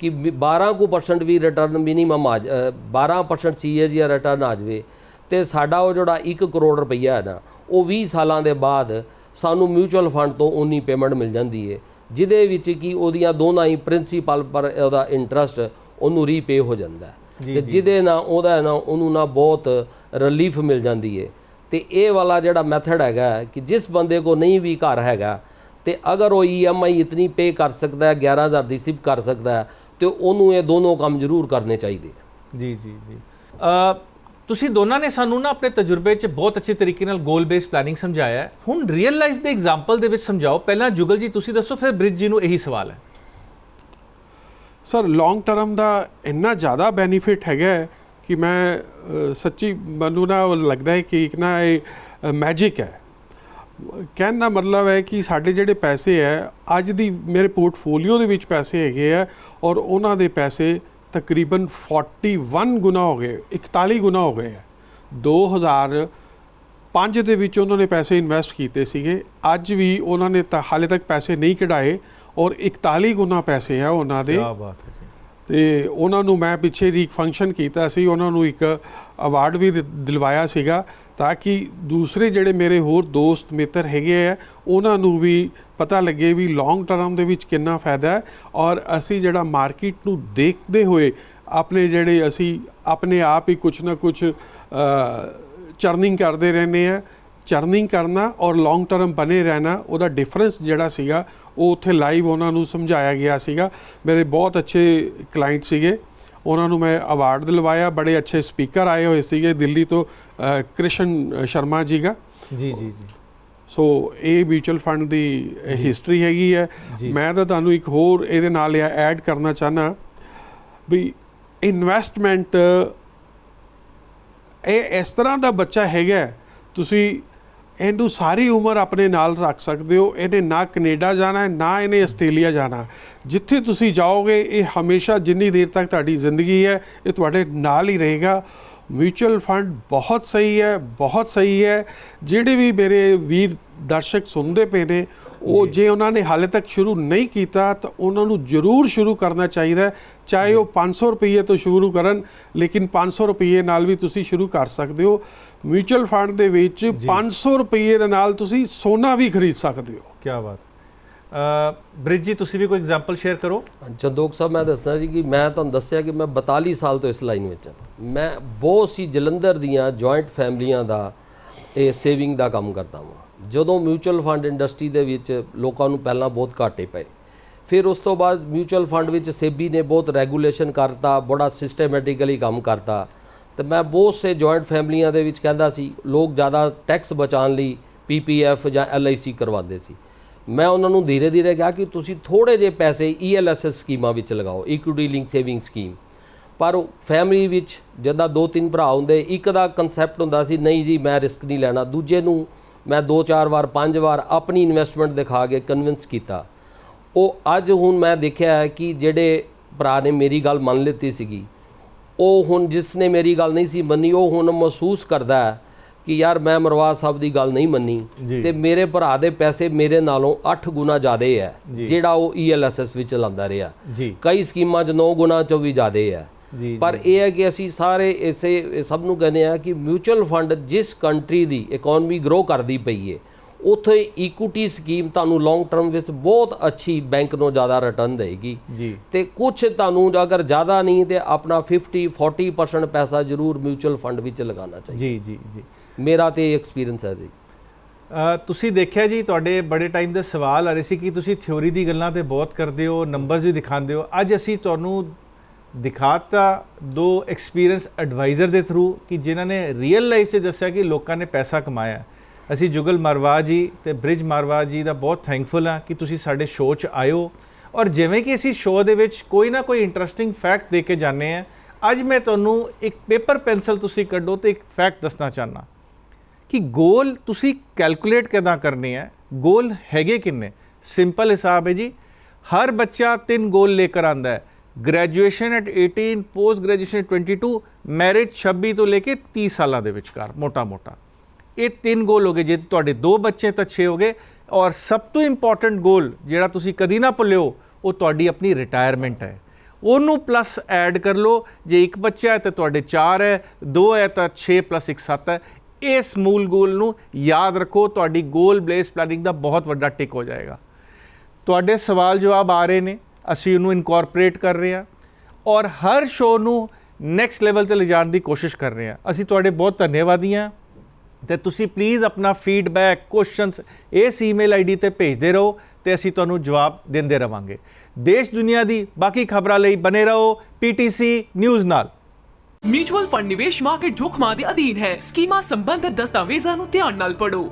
ਕਿ ਵੀ 12 ਕੁ ਪਰਸੈਂਟ ਵੀ ਰਿਟਰਨ ਮਿਨੀਮਮ ਆ ਜ- ਅ, 12% ਸੀਏਜੀ ਰਿਟਰਨ ਆ ਜਾਵੇ ਤੇ ਸਾਡਾ ਉਹ ਜਿਹੜਾ 1 ਕਰੋੜ ਰੁਪਈਆ ਹੈ ਨਾ ਉਹ 20 ਸਾਲਾਂ ਦੇ ਬਾਅਦ ਸਾਨੂੰ ਮਿਊਚੁਅਲ ਫੰਡ ਤੋਂ ਉਨੀ ਪੇਮੈਂਟ ਮਿਲ ਜਾਂਦੀ ਹੈ ਜਿਹਦੇ ਵਿੱਚ ਕਿ ਉਹਦੀਆਂ ਦੋਨਾਂ ਹੀ ਪ੍ਰਿੰਸੀਪਲ ਪਰ ਉਹਦਾ ਇੰਟਰਸਟ ਉਹਨੂੰ ਰੀਪੇ ਹੋ ਜਾਂਦਾ। ਹੈ ਤੇ ਜਿਹਦੇ ਨਾਲ ਉਹਦਾ ਨਾ ਉਹਨੂੰ ਨਾ ਬਹੁਤ ਰਿਲੀਫ ਮਿਲ ਜਾਂਦੀ ਹੈ ਤੇ ਇਹ ਵਾਲਾ ਜਿਹੜਾ ਮੈਥਡ ਹੈਗਾ ਕਿ ਜਿਸ ਬੰਦੇ ਕੋ ਨਹੀਂ ਵੀ ਘਰ ਹੈਗਾ ਤੇ ਅਗਰ ਉਹ ਈਐਮਆਈ ਇਤਨੀ ਪੇ ਕਰ ਸਕਦਾ ਹੈ 11000 ਦੀ ਸਿਪ ਕਰ ਸਕਦਾ ਹੈ ਤੇ ਉਹਨੂੰ ਇਹ ਦੋਨੋਂ ਕੰਮ ਜ਼ਰੂਰ ਕਰਨੇ ਚਾਹੀਦੇ। ਜੀ ਜੀ ਜੀ। ਅ, ਤੁਸੀਂ ਦੋਨਾਂ ਨੇ ਸਾਨੂੰ ਨਾ ਆਪਣੇ ਤਜਰਬੇ 'ਚ ਬਹੁਤ ਅੱਛੇ ਤਰੀਕੇ ਨਾਲ ਗੋਲ ਬੇਸਡ ਪਲੈਨਿੰਗ ਸਮਝਾਇਆ ਹੈ। ਹੁਣ ਰੀਅਲ ਲਾਈਫ ਦੇ ਐਗਜ਼ਾਮਪਲ ਦੇ ਵਿੱਚ ਸਮਝਾਓ। ਪਹਿਲਾਂ ਜੁਗਲ ਜੀ ਤੁਸੀਂ ਦੱਸੋ ਫਿਰ ਬ੍ਰਿਜ ਜੀ ਨੂੰ ਇਹੀ ਸਵਾਲ ਹੈ। ਸਰ ਲੌਂਗ ਟਰਮ ਦਾ ਇੰਨਾ ਜ਼ਿਆਦਾ ਬੈਨੀਫਿਟ ਹੈਗਾ ਕਿ ਮੈਂ ਸੱਚੀ ਮੈਨੂੰ ਨਾ ਲੱਗਦਾ ਹੈ ਕਿ ਇੱਕ ਨਾ ਇਹ ਮੈਜਿਕ ਹੈ। ਕਹਿਣ ਦਾ ਮਤਲਬ ਹੈ ਕਿ ਸਾਡੇ ਜਿਹੜੇ ਪੈਸੇ ਹੈ, ਅੱਜ ਦੀ ਮੇਰੇ ਪੋਰਟਫੋਲੀਓ ਦੇ ਵਿੱਚ ਪੈਸੇ ਹੈਗੇ ਆ ਔਰ ਉਹਨਾਂ ਦੇ ਪੈਸੇ ਤਕਰੀਬਨ 41 ਗੁਣਾ ਹੋ ਗਏ 41 ਗੁਣਾ ਹੋ ਗਏ ਹੈ। 2000 ਪੰਜ ਦੇ ਵਿੱਚ ਉਹਨਾਂ ਨੇ ਪੈਸੇ ਇਨਵੈਸਟ ਕੀਤੇ ਸੀਗੇ, ਅੱਜ ਵੀ ਉਹਨਾਂ ਨੇ ਤਾਂ ਹਾਲੇ ਤੱਕ ਪੈਸੇ ਨਹੀਂ ਕਢਾਏ ਔਰ 41 ਗੁਣਾ ਪੈਸੇ ਆ ਉਹਨਾਂ ਦੇ। ਕੀ ਬਾਤ ਹੈ ਜੀ। ਤੇ ਉਹਨਾਂ ਨੂੰ ਮੈਂ ਪਿੱਛੇ ਦੀ ਇੱਕ ਫੰਕਸ਼ਨ ਕੀਤਾ ਸੀ ਉਹਨਾਂ ਨੂੰ ਇੱਕ ਅਵਾਰਡ ਵੀ ਦਿਲਵਾਇਆ ਸੀਗਾ ਤਾਂ ਕਿ ਦੂਸਰੇ ਜਿਹੜੇ ਮੇਰੇ ਹੋਰ ਦੋਸਤ ਮਿੱਤਰ ਹੈਗੇ ਆ ਉਹਨਾਂ ਨੂੰ ਵੀ ਪਤਾ ਲੱਗੇ ਵੀ ਲੌਂਗ ਟਰਮ ਦੇ ਵਿੱਚ ਕਿੰਨਾ ਫਾਇਦਾ ਹੈ ਔਰ ਅਸੀਂ ਜਿਹੜਾ ਮਾਰਕੀਟ ਨੂੰ ਦੇਖਦੇ ਹੋਏ ਆਪਣੇ ਜਿਹੜੇ ਅਸੀਂ ਆਪਣੇ ਆਪ ਹੀ ਕੁਝ ਨਾ ਕੁਝ ਚਰਨਿੰਗ ਕਰਦੇ ਰਹਿੰਦੇ ਆ ਚਰਨਿੰਗ ਕਰਨਾ ਔਰ ਲੌਂਗ ਟਰਮ ਬਨੇ ਰਹਿਣਾ ਉਹਦਾ ਡਿਫਰੈਂਸ ਜਿਹੜਾ ਸੀਗਾ ਉਹ ਉੱਥੇ ਲਾਈਵ ਉਹਨਾਂ ਨੂੰ ਸਮਝਾਇਆ ਗਿਆ ਸੀਗਾ। ਮੇਰੇ ਬਹੁਤ ਅੱਛੇ ਕਲਾਇੰਟ ਸੀਗੇ। ਉਹਨਾਂ ਨੂੰ ਮੈਂ ਅਵਾਰਡ ਦਿਲਵਾਇਆ ਬੜੇ ਅੱਛੇ ਸਪੀਕਰ ਆਏ ਹੋਏ ਸੀਗੇ ਦਿੱਲੀ ਤੋਂ ਕ੍ਰਿਸ਼ਨ ਸ਼ਰਮਾ ਜੀ ਦਾ ਜੀ ਜੀ ਜੀ। ਸੋ ਇਹ ਮਿਊਚੁਅਲ ਫੰਡ ਦੀ ਹਿਸਟਰੀ ਹੈਗੀ ਹੈ। ਮੈਂ ਤਾਂ ਤੁਹਾਨੂੰ ਇੱਕ ਹੋਰ ਇਹਦੇ ਨਾਲ ਐਡ ਕਰਨਾ ਚਾਹਨਾ ਵੀ ਇਨਵੈਸਟਮੈਂਟ ਇਹ ਇਸ ਤਰ੍ਹਾਂ ਦਾ ਬੱਚਾ ਹੈਗਾ ਤੁਸੀਂ ਇਹਨੂੰ ਸਾਰੀ ਉਮਰ ਆਪਣੇ ਨਾਲ ਰੱਖ ਸਕਦੇ ਹੋ। ਇਹਨੇ ਨਾ ਕੈਨੇਡਾ ਜਾਣਾ ਹੈ, ਨਾ ਇਹਨੇ ਆਸਟ੍ਰੇਲੀਆ ਜਾਣਾ। ਜਿੱਥੇ ਤੁਸੀਂ ਜਾਓਗੇ ਇਹ ਹਮੇਸ਼ਾ ਜਿੰਨੀ ਦੇਰ ਤੱਕ ਤੁਹਾਡੀ ਜ਼ਿੰਦਗੀ ਹੈ ਇਹ ਤੁਹਾਡੇ ਨਾਲ ਹੀ ਰਹੇਗਾ। ਮਿਊਚੁਅਲ ਫੰਡ ਬਹੁਤ ਸਹੀ ਹੈ ਬਹੁਤ ਸਹੀ ਹੈ। ਜਿਹੜੇ ਵੀ ਮੇਰੇ ਵੀਰ ਦਰਸ਼ਕ ਸੁਣਦੇ ਪਏ ਨੇ ਉਹ ਜੇ। ਉਹਨਾਂ ਨੇ ਹਾਲੇ ਤੱਕ ਸ਼ੁਰੂ ਨਹੀਂ ਕੀਤਾ ਤਾਂ ਉਹਨਾਂ ਨੂੰ ਜ਼ਰੂਰ ਸ਼ੁਰੂ ਕਰਨਾ ਚਾਹੀਦਾ। ਚਾਹੇ ਉਹ 500 ਰੁਪਏ ਤੋਂ ਸ਼ੁਰੂ ਕਰਨ ਲੇਕਿਨ 500 ਰੁਪਏ ਨਾਲ ਵੀ ਤੁਸੀਂ ਸ਼ੁਰੂ ਕਰ ਸਕਦੇ ਹੋ। ਮਿਊਚੁਅਲ ਫੰਡ ਦੇ ਵਿੱਚ 500 ਰੁਪਏ ਦੇ ਨਾਲ ਤੁਸੀਂ ਸੋਨਾ ਵੀ ਖਰੀਦ ਸਕਦੇ ਹੋ। ਕੀ ਬਾਤ। ਅ ਬ੍ਰਿਜ ਜੀ ਤੁਸੀਂ ਵੀ ਕੋਈ ਐਗਜ਼ਾਮਪਲ ਸ਼ੇਅਰ ਕਰੋ। ਚੰਦੋਕ ਸਾਹਿਬ ਮੈਂ ਦੱਸਣਾ ਜੀ ਕਿ ਮੈਂ ਤੁਹਾਨੂੰ ਦੱਸਿਆ ਕਿ ਮੈਂ 42 ਸਾਲ ਤੋਂ ਇਸ ਲਾਈਨ ਵਿੱਚ ਹਾਂ। ਮੈਂ ਬਹੁਤ ਸੀ ਜਲੰਧਰ ਦੀਆਂ ਜੁਆਇੰਟ ਫੈਮਲੀਆਂ ਦਾ ਇਹ ਸੇਵਿੰਗ ਦਾ ਕੰਮ ਕਰਦਾ ਹਾਂ ਜਦੋਂ ਮਿਊਚੁਅਲ ਫੰਡ ਇੰਡਸਟਰੀ ਦੇ ਵਿੱਚ ਲੋਕਾਂ ਨੂੰ ਪਹਿਲਾਂ ਬਹੁਤ ਘਾਟੇ ਪਏ ਫਿਰ ਉਸ ਤੋਂ ਬਾਅਦ ਮਿਊਚੁਅਲ ਫੰਡ ਵਿੱਚ ਸੇਬੀ ਨੇ ਬਹੁਤ ਰੈਗੂਲੇਸ਼ਨ ਕਰਤਾ ਬੜਾ ਸਿਸਟੇਮੈਟਿਕਲੀ ਕੰਮ ਕਰਤਾ। ਤੇ ਮੈਂ ਬਹੁਤ ਸੇ ਜੁਆਇੰਟ ਫੈਮਲੀਆਂ ਦੇ ਵਿੱਚ ਕਹਿੰਦਾ ਸੀ, ਲੋਕ ਜ਼ਿਆਦਾ ਟੈਕਸ ਬਚਾਉਣ ਲਈ ਪੀਪੀਐਫ ਜਾਂ ਐਲਆਈਸੀ ਕਰਵਾਉਂਦੇ ਸੀ। ਮੈਂ ਉਹਨਾਂ ਨੂੰ ਧੀਰੇ ਧੀਰੇ ਕਿਹਾ ਕਿ ਤੁਸੀਂ ਥੋੜੇ ਜਿਹੇ ਪੈਸੇ E ਈਐਲਐਸਐਸ ਸਕੀਮਾਂ ਵਿੱਚ ਲਗਾਓ ਇਕੁਇਟੀ ਲਿੰਕ ਸੇਵਿੰਗ ਸਕੀਮ ਪਰ ਫੈਮਿਲੀ ਵਿੱਚ ਜਦੋਂ ਦੋ ਤਿੰਨ ਭਰਾ ਹੁੰਦੇ, ਇੱਕ ਦਾ ਕਨਸੈਪਟ ਹੁੰਦਾ ਸੀ, ਨਹੀਂ ਜੀ ਮੈਂ ਰਿਸਕ ਨਹੀਂ ਲੈਣਾ। ਦੂਜੇ ਨੂੰ ਮੈਂ ਦੋ ਚਾਰ ਵਾਰ, ਪੰਜ ਵਾਰ ਆਪਣੀ ਇਨਵੈਸਟਮੈਂਟ ਦਿਖਾ ਕੇ ਕਨਵਿੰਸ ਕੀਤਾ। ਉਹ ਅੱਜ ਹੁਣ ਮੈਂ ਦੇਖਿਆ ਹੈ ਕਿ ਜਿਹੜੇ ਭਰਾ ਨੇ ਮੇਰੀ ਗੱਲ ਮੰਨ ਲਿੱਤੀ ਸੀਗੀ ਉਹ ਹੁਣ ਜਿਸ ਨੇ ਮੇਰੀ ਗੱਲ ਨਹੀਂ ਸੀ ਮੰਨੀ ਉਹ ਹੁਣ ਮਹਿਸੂਸ ਕਰਦਾ ਹੈ ਕਿ ਯਾਰ ਮੈਂ ਮਰਵਾਜ ਸਾਹਿਬ ਦੀ ਗੱਲ ਨਹੀਂ ਮੰਨੀ। ਤੇ ਮੇਰੇ ਭਰਾ ਦੇ ਪੈਸੇ ਮੇਰੇ ਨਾਲੋਂ 8 ਗੁਣਾ ਜ਼ਿਆਦੇ ਹੈ। ਜਿਹੜਾ ਉਹ ਈਐਲਐਸਐਸ ਵਿੱਚ ਲਾਉਂਦਾ ਰਿਹਾ ਕਈ ਸਕੀਮਾਂ 'ਚ 9 ਗੁਣਾ ਚੋਂ ਵੀ ਜ਼ਿਆਦੇ ਹੈ ਪਰ ਇਹ ਹੈ ਕਿ ਅਸੀਂ ਸਾਰੇ ਇਸੇ ਸਭ ਨੂੰ ਕਹਿੰਦੇ ਆ ਕਿ ਮਿਊਚੁਅਲ ਫੰਡ ਜਿਸ ਕੰਟਰੀ ਦੀ ਇਕਨੋਮੀ ਗਰੋ ਕਰਦੀ ਪਈ ਹੈ ਉੱਥੇ ਇਕੁਇਟੀ ਸਕੀਮ ਤੁਹਾਨੂੰ ਲੌਂਗ ਟਰਮ ਵਿੱਚ ਬਹੁਤ ਅੱਛੀ ਬੈਂਕ ਨੂੰ ਜ਼ਿਆਦਾ ਰਿਟਰਨ ਦੇਗੀ ਜੀ। ਤੇ ਕੁਝ ਤੁਹਾਨੂੰ ਅਗਰ ਜ਼ਿਆਦਾ ਨਹੀਂ ਤੇ ਆਪਣਾ 50 40% ਪੈਸਾ ਜ਼ਰੂਰ ਮਿਊਚੁਅਲ ਫੰਡ ਵਿੱਚ ਲਗਾਉਣਾ ਚਾਹੀਦਾ। ਜੀ ਜੀ ਜੀ। ਮੇਰਾ ਤੇ ਐਕਸਪੀਰੀਅੰਸ ਹੈ ਜੀ। ਤੁਸੀਂ ਦੇਖਿਆ ਜੀ ਤੁਹਾਡੇ ਬੜੇ ਟਾਈਮ ਦੇ ਸਵਾਲ ਆ ਰਹੇ ਸੀ ਕਿ ਤੁਸੀਂ ਥਿਉਰੀ ਦੀ ਗੱਲਾਂ ਤੇ ਬਹੁਤ ਕਰਦੇ ਹੋ ਨੰਬਰਸ ਵੀ ਦਿਖਾਉਂਦੇ ਹੋ। ਅੱਜ ਅਸੀਂ ਤੁਹਾਨੂੰ ਦਿਖਾਤਾ ਦੋ ਐਕਸਪੀਰੀਅੰਸ ਐਡਵਾਈਜ਼ਰ ਦੇ ਥਰੂ ਕਿ ਜਿਨ੍ਹਾਂ ਨੇ ਰੀਅਲ ਲਾਈਫ 'ਚ ਦੱਸਿਆ ਕਿ ਲੋਕਾਂ ਨੇ ਪੈਸਾ ਕਮਾਇਆ। ਅਸੀਂ ਜੁਗਲ ਮਰਵਾ ਜੀ ਤੇ ਬ੍ਰਿਜ ਮਰਵਾ ਜੀ ਦਾ ਬਹੁਤ ਥੈਂਕਫੁਲ ਹਾਂ ਕਿ ਤੁਸੀਂ ਸਾਡੇ ਸ਼ੋਅ 'ਚ ਆਇਓ। ਔਰ ਜਿਵੇਂ ਕਿ ਅਸੀਂ ਸ਼ੋਅ ਦੇ ਵਿੱਚ ਕੋਈ ਨਾ ਕੋਈ ਇੰਟਰਸਟਿੰਗ ਫੈਕਟ ਦੇ ਕੇ ਜਾਂਦੇ ਆ ਅੱਜ ਮੈਂ ਤੁਹਾਨੂੰ ਇੱਕ ਪੇਪਰ ਪੈਨਸਲ ਤੁਸੀਂ ਕੱਢੋ ਤੇ ਇੱਕ ਫੈਕਟ ਦੱਸਣਾ ਚਾਹਨਾ ਕਿ ਗੋਲ ਤੁਸੀਂ ਕੈਲਕੂਲੇਟ ਕਿਦਾਂ ਕਰਨੇ ਆ ਗੋਲ ਹੈਗੇ ਕਿੰਨੇ? ਸਿੰਪਲ ਹਿਸਾਬ ਹੈ ਜੀ। ਹਰ ਬੱਚਾ ਤਿੰਨ ਗੋਲ ਲੈ ਕੇ ਆਂਦਾ ਹੈ। Graduation at 18 post graduation at 22 marriage 26 ਤੋਂ ਲੈ ਕੇ 30 ਸਾਲਾਂ ਦੇ ਵਿਚਕਾਰ ਮੋਟਾ ਮੋਟਾ ਇਹ ਤਿੰਨ ਗੋਲ ਹੋ ਗਏ। ਜੇ ਤੁਹਾਡੇ ਦੋ ਬੱਚੇ ਤਾਂ 6 ਹੋ ਗਏ। ਔਰ ਸਭ ਤੋਂ ਇੰਪੋਰਟੈਂਟ ਗੋਲ ਜਿਹੜਾ ਤੁਸੀਂ ਕਦੀ ਨਾ ਭੁੱਲਿਓ, ਉਹ ਤੁਹਾਡੀ ਆਪਣੀ ਰਿਟਾਇਰਮੈਂਟ ਹੈ। ਉਹਨੂੰ ਪਲੱਸ ਐਡ ਕਰ ਲਓ। ਜੇ ਇੱਕ ਬੱਚਾ ਹੈ ਤਾਂ ਤੁਹਾਡੇ 4 ਹੈ, ਦੋ ਹੈ ਤਾਂ 6 ਪਲੱਸ 1 7 ਹੈ। ਇਸ ਮੂਲ ਗੋਲ ਨੂੰ ਯਾਦ ਰੱਖੋ। ਤੁਹਾਡੀ ਗੋਲ ਬੇਸ ਪਲੈਨਿੰਗ ਦਾ ਬਹੁਤ ਵੱਡਾ ਟਿਕ ਹੋ ਜਾਏਗਾ। ਤੁਹਾਡੇ ਸਵਾਲ ਜਵਾਬ ਆ ਰਹੇ ਨੇ। ਅਸੀਂ ਉਹਨੂੰ ਇਨਕੋਰਪੋਰੇਟ ਕਰ ਰਹੇ ਹਾਂ। ਔਰ ਹਰ ਸ਼ੋਅ ਨੂੰ ਨੈਕਸਟ ਲੈਵਲ ਤੇ ਲਿਜਾਣ ਦੀ ਕੋਸ਼ਿਸ਼ ਕਰ ਰਹੇ ਹਾਂ। ਅਸੀਂ ਤੁਹਾਡੇ ਬਹੁਤ ਧੰਨਵਾਦੀ ਹਾਂ। ਤੇ ਤੁਸੀਂ ਪਲੀਜ਼ ਆਪਣਾ ਫੀਡਬੈਕ ਕੁਐਸਚਨਸ ਇਸ ਈਮੇਲ ਆਈਡੀ ਤੇ ਭੇਜਦੇ ਰਹੋ ਤੇ ਅਸੀਂ ਤੁਹਾਨੂੰ ਜਵਾਬ ਦਿੰਦੇ ਰਵਾਂਗੇ। ਦੇਸ਼ ਦੁਨੀਆ ਦੀ ਬਾਕੀ ਖਬਰਾਂ ਲਈ ਬਨੇ ਰਹੋ ਪੀਟੀਸੀ ਨਿਊਜ਼ ਨਾਲ। ਮਿਊਚੁਅਲ ਫੰਡ ਨਿਵੇਸ਼ ਮਾਰਕੀਟ ਜੋਖਮਾਂ ਦੇ ਅਧੀਨ ਹੈ। ਸਕੀਮਾਂ ਸੰਬੰਧਤ ਦਸਤਾਵੇਜ਼ਾਂ ਨੂੰ ਧਿਆਨ ਨਾਲ ਪੜ੍ਹੋ।